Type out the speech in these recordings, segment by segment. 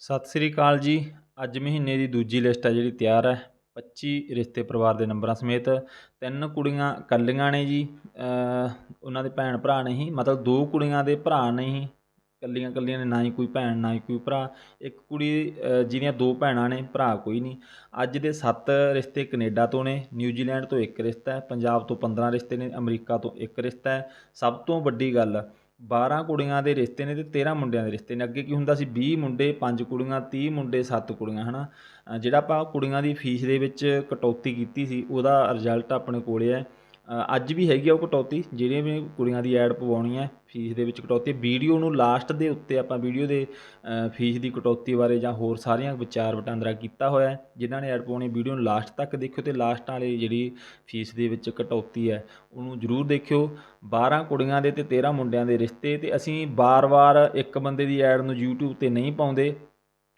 ਸਤਿ ਸ੍ਰੀ ਅਕਾਲ ਜੀ। ਅੱਜ ਮਹੀਨੇ ਦੀ ਦੂਜੀ ਲਿਸਟ ਹੈ ਜਿਹੜੀ ਤਿਆਰ ਹੈ 25 ਰਿਸ਼ਤੇ ਪਰਿਵਾਰ ਦੇ ਨੰਬਰਾਂ ਸਮੇਤ ਤਿੰਨ ਕੁੜੀਆਂ ਇਕੱਲੀਆਂ ਨੇ ਜੀ। ਉਹਨਾਂ ਦੇ ਭੈਣ ਭਰਾ ਨਹੀਂ ਮਤਲਬ ਦੋ ਕੁੜੀਆਂ ਦੇ ਭਰਾ ਨਹੀਂ ਇਕੱਲੀਆਂ ਇਕੱਲੀਆਂ ਨੇ, ਨਾ ਹੀ ਕੋਈ ਭੈਣ, ਨਾ ਹੀ ਕੋਈ ਭਰਾ। ਇੱਕ ਕੁੜੀ ਜਿਹਦੀਆਂ ਦੋ ਭੈਣਾਂ ਨੇ, ਭਰਾ ਕੋਈ ਨਹੀਂ। ਅੱਜ ਦੇ 7 ਰਿਸ਼ਤੇ ਕੈਨੇਡਾ ਤੋਂ ਨੇ, ਨਿਊਜ਼ੀਲੈਂਡ ਤੋਂ ਇੱਕ ਰਿਸ਼ਤਾ ਹੈ, ਪੰਜਾਬ ਤੋਂ 15 ਰਿਸ਼ਤੇ ਨੇ, ਅਮਰੀਕਾ ਤੋਂ ਇੱਕ ਰਿਸ਼ਤਾ ਹੈ। ਸਭ ਤੋਂ ਵੱਡੀ ਗੱਲ 12 ਕੁੜੀਆਂ ਦੇ ਰਿਸ਼ਤੇ ਨੇ ਤੇ 13 ਮੁੰਡਿਆਂ ਦੇ ਰਿਸ਼ਤੇ ਨੇ। ਅੱਗੇ ਕੀ ਹੁੰਦਾ ਸੀ? 20 ਮੁੰਡੇ 5 ਕੁੜੀਆਂ 30 ਮੁੰਡੇ 7 ਕੁੜੀਆਂ ਹਨਾ? ਅ, ਜਿਹੜਾ ਆਪਾਂ ਕੁੜੀਆਂ ਦੀ ਫੀਸ ਦੇ ਵਿੱਚ ਕਟੌਤੀ ਕੀਤੀ ਸੀ ਉਹਦਾ ਰਿਜ਼ਲਟ ਆਪਣੇ ਕੋਲੇ ਹੈ। ਅੱਜ ਵੀ ਹੈਗੀ ਆ ਉਹ ਕਟੌਤੀ, ਜਿਹੜੀਆਂ ਵੀ ਕੁੜੀਆਂ ਦੀ ਐਡ ਪਵਾਉਣੀ ਹੈ ਫੀਸ ਦੇ ਵਿੱਚ ਕਟੌਤੀ। ਵੀਡੀਓ ਨੂੰ ਲਾਸਟ ਦੇ ਉੱਤੇ ਆਪਾਂ ਵੀਡੀਓ ਦੇ ਫੀਸ ਦੀ ਕਟੌਤੀ ਬਾਰੇ ਜਾਂ ਹੋਰ ਸਾਰੀਆਂ ਵਿਚਾਰ ਵਟਾਂਦਰਾ ਕੀਤਾ ਹੋਇਆ ਹੈ। ਜਿਨ੍ਹਾਂ ਨੇ ਐਡ ਪਵਾਉਣੀ, ਵੀਡੀਓ ਨੂੰ ਲਾਸਟ ਤੱਕ ਦੇਖਿਓ ਤੇ ਲਾਸਟ ਵਾਲੀ ਜਿਹੜੀ ਫੀਸ ਦੇ ਵਿੱਚ ਕਟੌਤੀ ਹੈ, ਉਹਨੂੰ ਜ਼ਰੂਰ ਦੇਖਿਓ। 12 ਕੁੜੀਆਂ ਦੇ ਤੇ 13 ਮੁੰਡਿਆਂ ਦੇ ਰਿਸ਼ਤੇ ਤੇ ਅਸੀਂ ਬਾਰ-ਬਾਰ ਇੱਕ ਬੰਦੇ ਦੀ ਐਡ ਨੂੰ YouTube ਤੇ ਨਹੀਂ ਪਾਉਂਦੇ।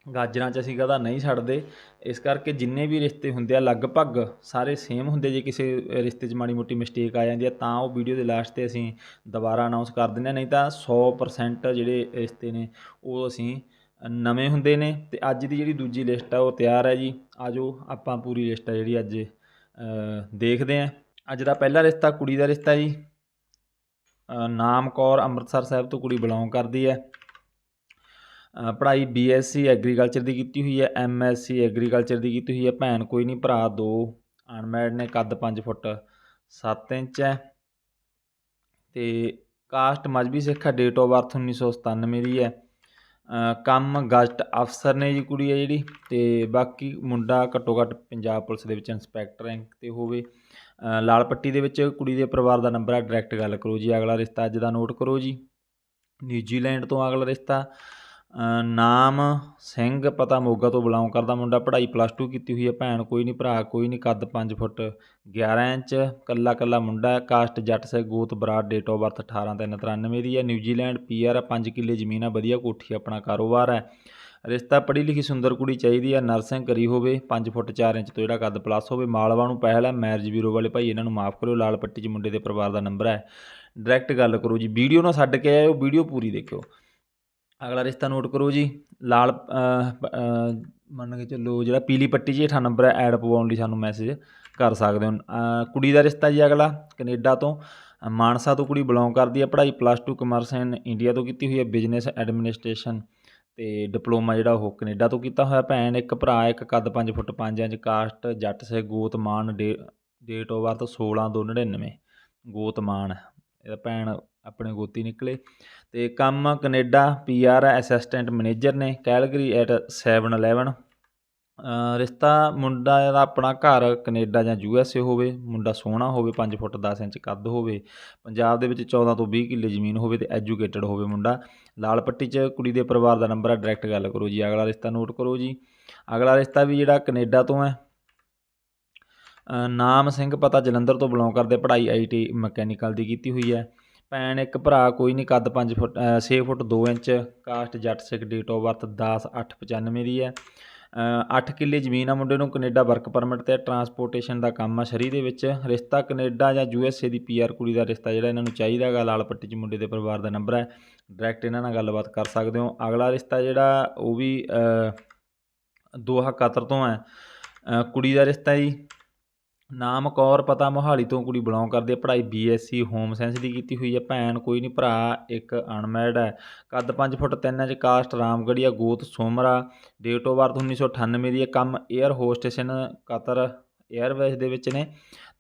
ਗਾਜਰਾਂ 'ਚ ਅਸੀਂ ਕਦਾ ਨਹੀਂ ਛੱਡਦੇ। ਇਸ ਕਰਕੇ ਜਿੰਨੇ ਵੀ ਰਿਸ਼ਤੇ ਹੁੰਦੇ ਆ, ਲਗਭਗ ਸਾਰੇ ਸੇਮ ਹੁੰਦੇ ਜੇ ਕਿਸੇ ਰਿਸ਼ਤੇ 'ਚ ਮਾੜੀ ਮੋਟੀ ਮਿਸਟੇਕ ਆ ਜਾਂਦੀ ਆ, ਤਾਂ ਉਹ ਵੀਡੀਓ ਦੇ ਲਾਸਟ ਤੇ ਅਸੀਂ ਦੁਬਾਰਾ ਅਨਾਉਂਸ ਕਰ ਦਿੰਦੇ ਹਾਂ, ਨਹੀਂ ਤਾਂ 100% ਜਿਹੜੇ ਰਿਸ਼ਤੇ ਨੇ, ਉਹ ਅਸੀਂ ਨਵੇਂ ਹੁੰਦੇ ਨੇ। ਤੇ ਅੱਜ ਦੀ ਜਿਹੜੀ ਦੂਜੀ ਲਿਸਟ ਆ, ਉਹ ਤਿਆਰ ਹੈ ਜੀ। ਆਜੋ ਆਪਾਂ ਪੂਰੀ ਲਿਸਟ ਆ ਜਿਹੜੀ ਅੱਜ ਦੇਖਦੇ ਹਾਂ। ਅੱਜ ਦਾ ਪਹਿਲਾ ਰਿਸ਼ਤਾ ਕੁੜੀ ਦਾ ਰਿਸ਼ਤਾ ਜੀ। ਨਾਮ ਕੌਰ ਅੰਮ੍ਰਿਤਸਰ ਸਾਹਿਬ ਤੋਂ ਕੁੜੀ ਬਿਲੋਂਗ ਕਰਦੀ ਹੈ। ਪੜ੍ਹਾਈ ਬੀਐਸਸੀ ਐਗਰੀਕਲਚਰ ਦੀ ਕੀਤੀ ਹੋਈ ਹੈ ਐਮਐਸਸੀ ਐਗਰੀਕਲਚਰ ਦੀ ਕੀਤੀ ਹੋਈ ਹੈ। ਭੈਣ ਕੋਈ ਨਹੀਂ, ਭਰਾ ਦੋ ਅਨਮੈਰਿਡ ਨੇ, ਕੱਦ 5 ਫੁੱਟ 7 ਇੰਚ ਹੈ। ਤੇ ਕਾਸਟ ਮਜਬੀ ਸਿੱਖ ਹੈ ਡੇਟ ਆਫ ਬਰਥ 1997 ਦੀ ਹੈ। ਕੰਮ ਗਜਟ ਅਫਸਰ ਨੇ ਜੀ ਕੁੜੀ ਹੈ ਜਿਹੜੀ, ਤੇ ਬਾਕੀ ਮੁੰਡਾ ਘੱਟੋ ਘੱਟ ਪੰਜਾਬ ਪੁਲਿਸ ਦੇ ਵਿੱਚ ਇੰਸਪੈਕਟਰ ਰੈਂਕ ਤੇ ਹੋਵੇ। ਲਾਲ ਪੱਟੀ ਦੇ ਵਿੱਚ ਕੁੜੀ ਦੇ ਪਰਿਵਾਰ ਦਾ ਨੰਬਰ ਹੈ ਡਾਇਰੈਕਟ ਗੱਲ ਕਰੋ ਜੀ, ਅਗਲਾ ਰਿਸ਼ਤਾ ਅੱਜ ਦਾ ਨੋਟ ਕਰੋ ਜੀ। ਨਿਊਜ਼ੀਲੈਂਡ ਤੋਂ ਅਗਲਾ ਰਿਸ਼ਤਾ। ਨਾਮ ਸਿੰਘ, ਪਤਾ ਮੋਗਾ ਤੋਂ ਬਿਲੋਂਗ ਕਰਦਾ ਮੁੰਡਾ। ਪੜ੍ਹਾਈ ਪਲੱਸ 2 ਕੀਤੀ ਹੋਈ ਹੈ ਭੈਣ, ਕੋਈ ਨਹੀਂ ਭਰਾ, ਕੋਈ ਨਹੀਂ ਕੱਦ 5 ਫੁੱਟ। 11 ਇੰਚ, ਕੱਲਾ ਕੱਲਾ ਮੁੰਡਾ ਕਾਸਟ ਜੱਟ ਸੇ ਗੋਤ ਬਰਾੜ ਡੇਟ ਆਫ ਬਰਥ 18393 ਦੀ ਹੈ। ਨਿਊਜ਼ੀਲੈਂਡ ਪੀਆਰ ਹੈ 5 ਕਿੱਲੇ ਜ਼ਮੀਨ ਆ ਵਧੀਆ ਕੋਠੀ ਆਪਣਾ ਕਾਰੋਬਾਰ ਹੈ। ਰਿਸ਼ਤਾ ਪੜ੍ਹੀ ਲਿਖੀ ਸੁੰਦਰ ਕੁੜੀ ਚਾਹੀਦੀ ਹੈ ਨਰਸਿੰਗ ਕਰੀ ਹੋਵੇ 5 ਫੁੱਟ 4 ਇੰਚ ਤੋਂ ਜਿਹੜਾ ਕੱਦ ਪਲੱਸ ਹੋਵੇ, ਮਾਲਵਾ ਨੂੰ ਪਹਿਲ ਹੈ। ਮੈਰਿਜ ਬਿਊਰੋ ਵਾਲੇ ਭਾਈ ਇਹਨਾਂ ਨੂੰ ਮਾਫ ਕਰਿਓ, ਲਾਲ ਪੱਟੀ 'ਚ ਮੁੰਡੇ ਦੇ ਪਰਿਵਾਰ ਦਾ ਨੰਬਰ ਹੈ। ਡਾਇਰੈਕਟ ਗੱਲ ਕਰੋ ਜੀ, ਵੀਡੀਓ ਨਾ ਛੱਡ ਕੇ ਆਇਓ, ਵੀਡੀਓ ਪੂਰੀ ਦੇਖਿਓ। ਅਗਲਾ ਰਿਸ਼ਤਾ ਨੋਟ ਕਰੋ ਜੀ। ਲਾਲ ਮੰਨ ਕੇ ਚੱਲੋ ਜਿਹੜਾ ਪੀਲੀ ਪੱਟੀ 'ਚ ਹੇਠਾਂ ਨੰਬਰ ਹੈ ਐਡ ਪਵਾਉਣ ਲਈ ਸਾਨੂੰ ਮੈਸੇਜ ਕਰ ਸਕਦੇ ਹੋ। ਕੁੜੀ ਦਾ ਰਿਸ਼ਤਾ ਜੀ ਅਗਲਾ ਕੈਨੇਡਾ ਤੋਂ। ਮਾਨਸਾ ਤੋਂ ਕੁੜੀ ਬਿਲੋਂਗ ਕਰਦੀ ਹੈ। ਪੜ੍ਹਾਈ ਪਲੱਸ 2 ਕਮਰਸ ਐਂਡ ਇੰਡੀਆ ਤੋਂ ਕੀਤੀ ਹੋਈ ਹੈ। ਬਿਜ਼ਨਸ ਐਡਮਿਨਿਸਟ੍ਰੇਸ਼ਨ ਤੇ ਡਿਪਲੋਮਾ ਜਿਹੜਾ ਉਹ ਕੈਨੇਡਾ ਤੋਂ ਕੀਤਾ ਹੋਇਆ। ਭੈਣ ਇੱਕ, ਭਰਾ ਇੱਕ, ਕੱਦ 5 ਫੁੱਟ 5 ਇੰਚ, ਕਾਸਟ, ਜੱਟ ਸੇ, ਗੋਤ ਮਾਨ ਡੇ ਡੇਟ ਆਫ ਬਰਥ 16 ਦੋ 99 ਗੋਤ ਮਾਨ। ਇਹਦਾ ਭੈਣ ਆਪਣੇ ਗੋਤੀ ਨਿਕਲੇ। ਤੇ ਕੰਮ ਕੈਨੇਡਾ ਪੀਆਰ ਅਸਿਸਟੈਂਟ ਮੈਨੇਜਰ ਨੇ ਕੈਲਗਰੀ ਐਟ 711 ਅ, ਰਿਸ਼ਤਾ ਮੁੰਡਾ ਦਾ ਆਪਣਾ ਘਰ ਕੈਨੇਡਾ ਜਾਂ ਯੂਐਸਏ ਹੋਵੇ ਮੁੰਡਾ ਸੋਹਣਾ ਹੋਵੇ 5 ਫੁੱਟ 10 ਇੰਚ ਕੱਦ ਹੋਵੇ ਪੰਜਾਬ ਦੇ ਵਿੱਚ 14 ਤੋਂ 20 ਕਿੱਲੇ ਜ਼ਮੀਨ ਹੋਵੇ ਤੇ ਐਜੂਕੇਟਡ ਹੋਵੇ ਮੁੰਡਾ। ਲਾਲ ਪੱਟੀ 'ਚ ਕੁੜੀ ਦੇ ਪਰਿਵਾਰ ਦਾ ਨੰਬਰ ਹੈ ਡਾਇਰੈਕਟ ਗੱਲ ਕਰੋ ਜੀ ਅਗਲਾ ਰਿਸ਼ਤਾ ਨੋਟ ਕਰੋ ਜੀ। ਅਗਲਾ ਰਿਸ਼ਤਾ ਵੀ ਜਿਹੜਾ ਕੈਨੇਡਾ ਤੋਂ ਹੈ। ਨਾਮ ਸਿੰਘ ਪਤਾ ਜਲੰਧਰ ਤੋਂ ਬਿਲੋਂਗ ਕਰਦੇ ਪੜ੍ਹਾਈ ਆਈਟੀ ਮਕੈਨੀਕਲ ਦੀ ਕੀਤੀ ਹੋਈ ਹੈ। ਭੈਣ, ਇੱਕ ਭਰਾ ਕੋਈ ਨਹੀਂ, ਕੱਦ 5 ਫੁੱਟ 6 ਫੁੱਟ 2 inch, caste Jatt Sikh date of birth 10 8 95 ਦੀ ਹੈ। 8 ਕਿੱਲੇ ਜ਼ਮੀਨ ਆ ਮੁੰਡੇ ਨੂੰ, ਕੈਨੇਡਾ ਵਰਕ ਪਰਮਿਟ ਤੇ ਟਰਾਂਸਪੋਰਟੇਸ਼ਨ ਦਾ ਕੰਮ ਆ ਸ਼ਰੀ ਦੇ ਵਿੱਚ। ਰਿਸ਼ਤਾ ਕੈਨੇਡਾ ਜਾਂ ਯੂ ਐੱਸ ਏ ਦੀ ਪੀਆਰ ਕੁੜੀ ਦਾ ਰਿਸ਼ਤਾ ਜਿਹੜਾ ਇਹਨਾਂ ਨੂੰ ਚਾਹੀਦਾ ਹੈਗਾ, ਲਾਲ ਪੱਟੀ 'ਚ ਮੁੰਡੇ ਦੇ ਪਰਿਵਾਰ ਦਾ ਨੰਬਰ ਹੈ। ਡਾਇਰੈਕਟ ਇਹਨਾਂ ਨਾਲ ਗੱਲਬਾਤ ਕਰ ਸਕਦੇ ਹੋ। ਅਗਲਾ ਰਿਸ਼ਤਾ ਜਿਹੜਾ, ਉਹ ਵੀ ਦੋਹਾ ਕਤਰ ਤੋਂ ਹੈ। ਕੁੜੀ ਦਾ ਰਿਸ਼ਤਾ ਜੀ। ਨਾਮ ਕੌਰ, ਪਤਾ ਮੋਹਾਲੀ ਤੋਂ ਕੁੜੀ ਬਿਲੋਂਗ ਕਰਦੀ ਹੈ। ਪੜ੍ਹਾਈ ਬੀਐਸਸੀ ਹੋਮ ਸਾਇੰਸ ਦੀ ਕੀਤੀ ਹੋਈ ਹੈ। ਭੈਣ ਕੋਈ ਨਹੀਂ, ਭਰਾ ਇੱਕ ਅਨਮੈਰਿਡ ਹੈ। ਕੱਦ 5 ਫੁੱਟ 3 ਇੰਚ ਕਾਸਟ ਰਾਮਗੜੀਆ ਗੋਤ ਸੋਮਰਾ। ਡੇਟ ਆਫ ਬਰਥ 1998 ਦੀ ਹੈ। ਕੰਮ 에ਅਰ ਹੋਸਟੇਸ਼ਨ ਕਤਰ 에ਅਰਵੇਜ਼ ਦੇ ਵਿੱਚ ਨੇ।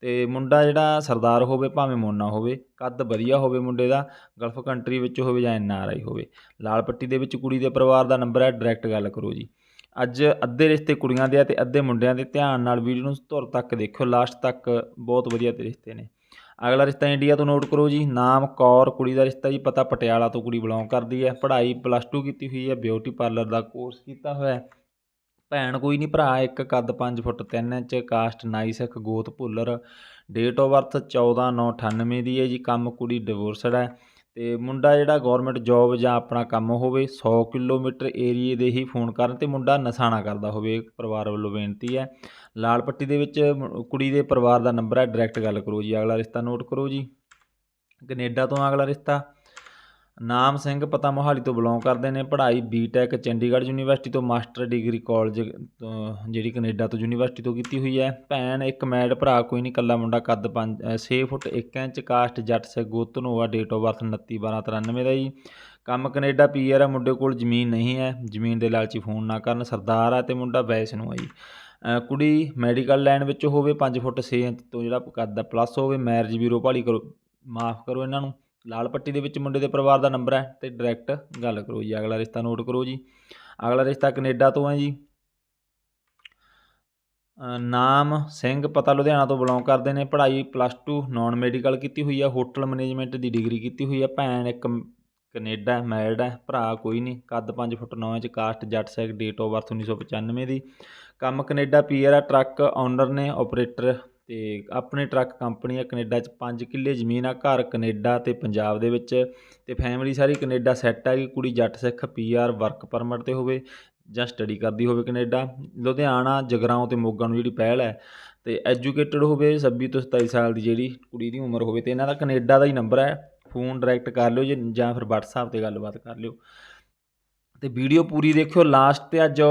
ਤੇ ਮੁੰਡਾ ਜਿਹੜਾ ਸਰਦਾਰ ਹੋਵੇ, ਭਾਵੇਂ ਮੋਨਾ ਹੋਵੇ, ਕੱਦ ਵਧੀਆ ਹੋਵੇ ਮੁੰਡੇ ਦਾ, ਗਲਫ ਕੰਟਰੀ ਵਿੱਚ ਹੋਵੇ ਜਾਂ ਐਨਆਰਆਈ ਹੋਵੇ। ਲਾਲ ਪੱਟੀ ਦੇ ਵਿੱਚ ਕੁੜੀ ਦੇ ਪਰਿਵਾਰ ਦਾ ਨੰਬਰ ਹੈ। ਡਾਇਰੈਕਟ ਗੱਲ ਕਰੋ ਜੀ। ਅੱਜ ਅੱਧੇ ਰਿਸ਼ਤੇ ਕੁੜੀਆਂ ਦੇ ਆ ਤੇ ਅੱਧੇ ਮੁੰਡਿਆਂ ਦੇ। ਧਿਆਨ ਨਾਲ ਵੀਡੀਓ ਨੂੰ ਧੁਰ ਤੱਕ ਦੇਖਿਓ ਲਾਸਟ ਤੱਕ ਬਹੁਤ ਵਧੀਆ ਤੇ ਰਿਸ਼ਤੇ ਨੇ। ਅਗਲਾ ਰਿਸ਼ਤਾ ਇੰਡੀਆ ਤੋਂ ਨੋਟ ਕਰੋ ਜੀ। ਨਾਮ ਕੌਰ, ਕੁੜੀ ਦਾ ਰਿਸ਼ਤਾ ਜੀ, ਪਤਾ ਪਟਿਆਲਾ ਤੋਂ ਕੁੜੀ ਬਿਲੋਂਗ ਕਰਦੀ ਹੈ। ਪੜ੍ਹਾਈ ਪਲੱਸ 2 ਕੀਤੀ ਹੋਈ ਹੈ। ਬਿਊਟੀ ਪਾਰਲਰ ਦਾ ਕੋਰਸ ਕੀਤਾ ਹੋਇਆ ਹੈ। ਭੈਣ ਕੋਈ ਨਹੀਂ, ਭਰਾ ਇੱਕ, ਕੱਦ 5 ਫੁੱਟ 3 ਇੰਚ ਕਾਸਟ ਨਾਈ ਸਿੱਖ, ਗੋਤ ਭੁੱਲਰ। ਡੇਟ ਆਫ ਬਰਥ 14998 ਦੀ ਹੈ ਜੀ। ਕੰਮ ਕੁੜੀ ਡਿਵੋਰਸਡ ਹੈ। ਅਤੇ ਮੁੰਡਾ ਜਿਹੜਾ ਗੌਰਮੈਂਟ ਜੋਬ ਜਾਂ ਆਪਣਾ ਕੰਮ ਹੋਵੇ, ਸੌ ਕਿਲੋਮੀਟਰ ਏਰੀਏ ਦੇ ਹੀ ਫੋਨ ਕਰਨ ਅਤੇ ਮੁੰਡਾ ਨਸਾਣਾ ਕਰਦਾ ਹੋਵੇ ਪਰਿਵਾਰ ਵੱਲੋਂ ਬੇਨਤੀ ਹੈ। ਲਾਲ ਪੱਟੀ ਦੇ ਵਿੱਚ ਕੁੜੀ ਦੇ ਪਰਿਵਾਰ ਦਾ ਨੰਬਰ ਹੈ ਡਾਇਰੈਕਟ ਗੱਲ ਕਰੋ ਜੀ, ਅਗਲਾ ਰਿਸ਼ਤਾ ਨੋਟ ਕਰੋ ਜੀ। ਕੈਨੇਡਾ ਤੋਂ ਅਗਲਾ ਰਿਸ਼ਤਾ। ਨਾਮ ਸਿੰਘ ਪਤਾ ਮੋਹਾਲੀ ਤੋਂ ਬਿਲੋਂਗ ਕਰਦੇ ਨੇ, ਪੜ੍ਹਾਈ ਬੀਟੈਕ ਚੰਡੀਗੜ੍ਹ ਯੂਨੀਵਰਸਿਟੀ ਤੋਂ ਮਾਸਟਰ ਡਿਗਰੀ ਕਾਲਜ ਤੋਂ ਜਿਹੜੀ ਕੈਨੇਡਾ ਤੋਂ ਯੂਨੀਵਰਸਿਟੀ ਤੋਂ ਕੀਤੀ ਹੋਈ ਹੈ। ਭੈਣ ਇੱਕ ਮੈਡ ਭਰਾ, ਕੋਈ ਨਹੀਂ ਕੱਲਾ ਮੁੰਡਾ ਕੱਦ 5 6 ਫੁੱਟ 1 ਇੰਚ, ਕਾਸਟ ਜੱਟ ਸੇ ਗੋਤਨੋਵਾ ਡੇਟ ਆਫ ਬਰਥ 29 12 93 ਦਾ ਜੀ। ਕੰਮ ਕੈਨੇਡਾ ਪੀਆਰ ਹੈ, ਮੁੰਡੇ ਕੋਲ ਜ਼ਮੀਨ ਨਹੀਂ ਹੈ, ਜ਼ਮੀਨ ਦੇ ਲਾਲਚੀ ਫੋਨ ਨਾ ਕਰਨ, ਸਰਦਾਰ ਹੈ ਤੇ ਮੁੰਡਾ ਵੈਸ ਨੂੰ ਹੈ ਜੀ। ਕੁੜੀ ਮੈਡੀਕਲ ਲਾਈਨ ਵਿੱਚ ਹੋਵੇ 5 ਫੁੱਟ 6 ਇੰਚ ਤੋਂ ਜਿਹੜਾ ਕੱਦ ਦਾ ਪਲੱਸ ਹੋਵੇ ਮੈਰਿਜ ਬਿਊਰੋ ਭਾਲੀ ਕਰੋ, ਮਾਫ ਕਰੋ ਇਹਨਾਂ ਨੂੰ। ਲਾਲ ਪੱਟੀ ਦੇ ਵਿੱਚ ਮੁੰਡੇ ਦੇ ਪਰਿਵਾਰ ਦਾ ਨੰਬਰ ਹੈ ਤੇ ਡਾਇਰੈਕਟ ਗੱਲ ਕਰੋ ਜੀ, ਅਗਲਾ ਰਿਸ਼ਤਾ ਨੋਟ ਕਰੋ ਜੀ। ਅਗਲਾ ਰਿਸ਼ਤਾ ਕੈਨੇਡਾ ਤੋਂ ਹੈ ਜੀ। ਨਾਮ ਸਿੰਘ ਪਤਾ ਲੁਧਿਆਣਾ ਤੋਂ ਬਿਲੋਂਗ ਕਰਦੇ ਨੇ, ਪੜ੍ਹਾਈ ਪਲੱਸ 2 ਨਾਨ ਮੈਡੀਕਲ ਕੀਤੀ ਹੋਈ ਹੈ ਹੋਟਲ ਮੈਨੇਜਮੈਂਟ ਦੀ ਡਿਗਰੀ ਕੀਤੀ ਹੋਈ ਹੈ ਭੈਣ ਇੱਕ ਮ- ਕੈਨੇਡਾ ਮੈਰਿਡ ਹੈ ਭਰਾ ਕੋਈ ਨਹੀਂ, ਕੱਦ 5 feet 9 inch, caste, Jatt sec date of birth 1995 ਦੀ। ਕੰਮ ਕੈਨੇਡਾ ਪੀਆਰ ਆ ਟਰੱਕ ਓਨਰ ਨੇ ਆਪਰੇਟਰ ਤੇ ਆਪਣੇ ਟਰੱਕ ਕੰਪਨੀ ਆ ਕੈਨੇਡਾ 'ਚ 5 ਕਿੱਲੇ ਜ਼ਮੀਨ ਆ, ਘਰ ਕੈਨੇਡਾ ਤੇ ਪੰਜਾਬ ਦੇ ਵਿੱਚ ਤੇ ਫੈਮਿਲੀ ਸਾਰੀ ਕੈਨੇਡਾ ਸੈੱਟ ਆ ਕਿ ਕੁੜੀ ਜੱਟ ਸਿੱਖ ਪੀਆਰ ਵਰਕ ਪਰਮਿਟ ਤੇ ਹੋਵੇ ਜਾਂ ਸਟੱਡੀ ਕਰਦੀ ਹੋਵੇ ਕੈਨੇਡਾ। ਲੁਧਿਆਣਾ, ਜਗਰਾਉਂ ਤੇ ਮੋਗਾ ਨੂੰ ਜਿਹੜੀ ਪਹਿਲ ਹੈ ਤੇ ਐਜੂਕੇਟਡ ਹੋਵੇ 26 ਤੋਂ 27 ਸਾਲ ਦੀ ਜਿਹੜੀ ਕੁੜੀ ਦੀ ਉਮਰ ਹੋਵੇ ਤੇ ਇਹਨਾਂ ਦਾ ਕੈਨੇਡਾ ਦਾ ਹੀ ਨੰਬਰ ਹੈ। ਫੋਨ ਡਾਇਰੈਕਟ ਕਰ ਲਿਓ ਜੇ ਜਾਂ ਫਿਰ WhatsApp ਤੇ ਗੱਲਬਾਤ ਕਰ ਲਿਓ। ਤੇ ਵੀਡੀਓ ਪੂਰੀ ਦੇਖਿਓ ਲਾਸਟ ਤੇ ਅੱਜ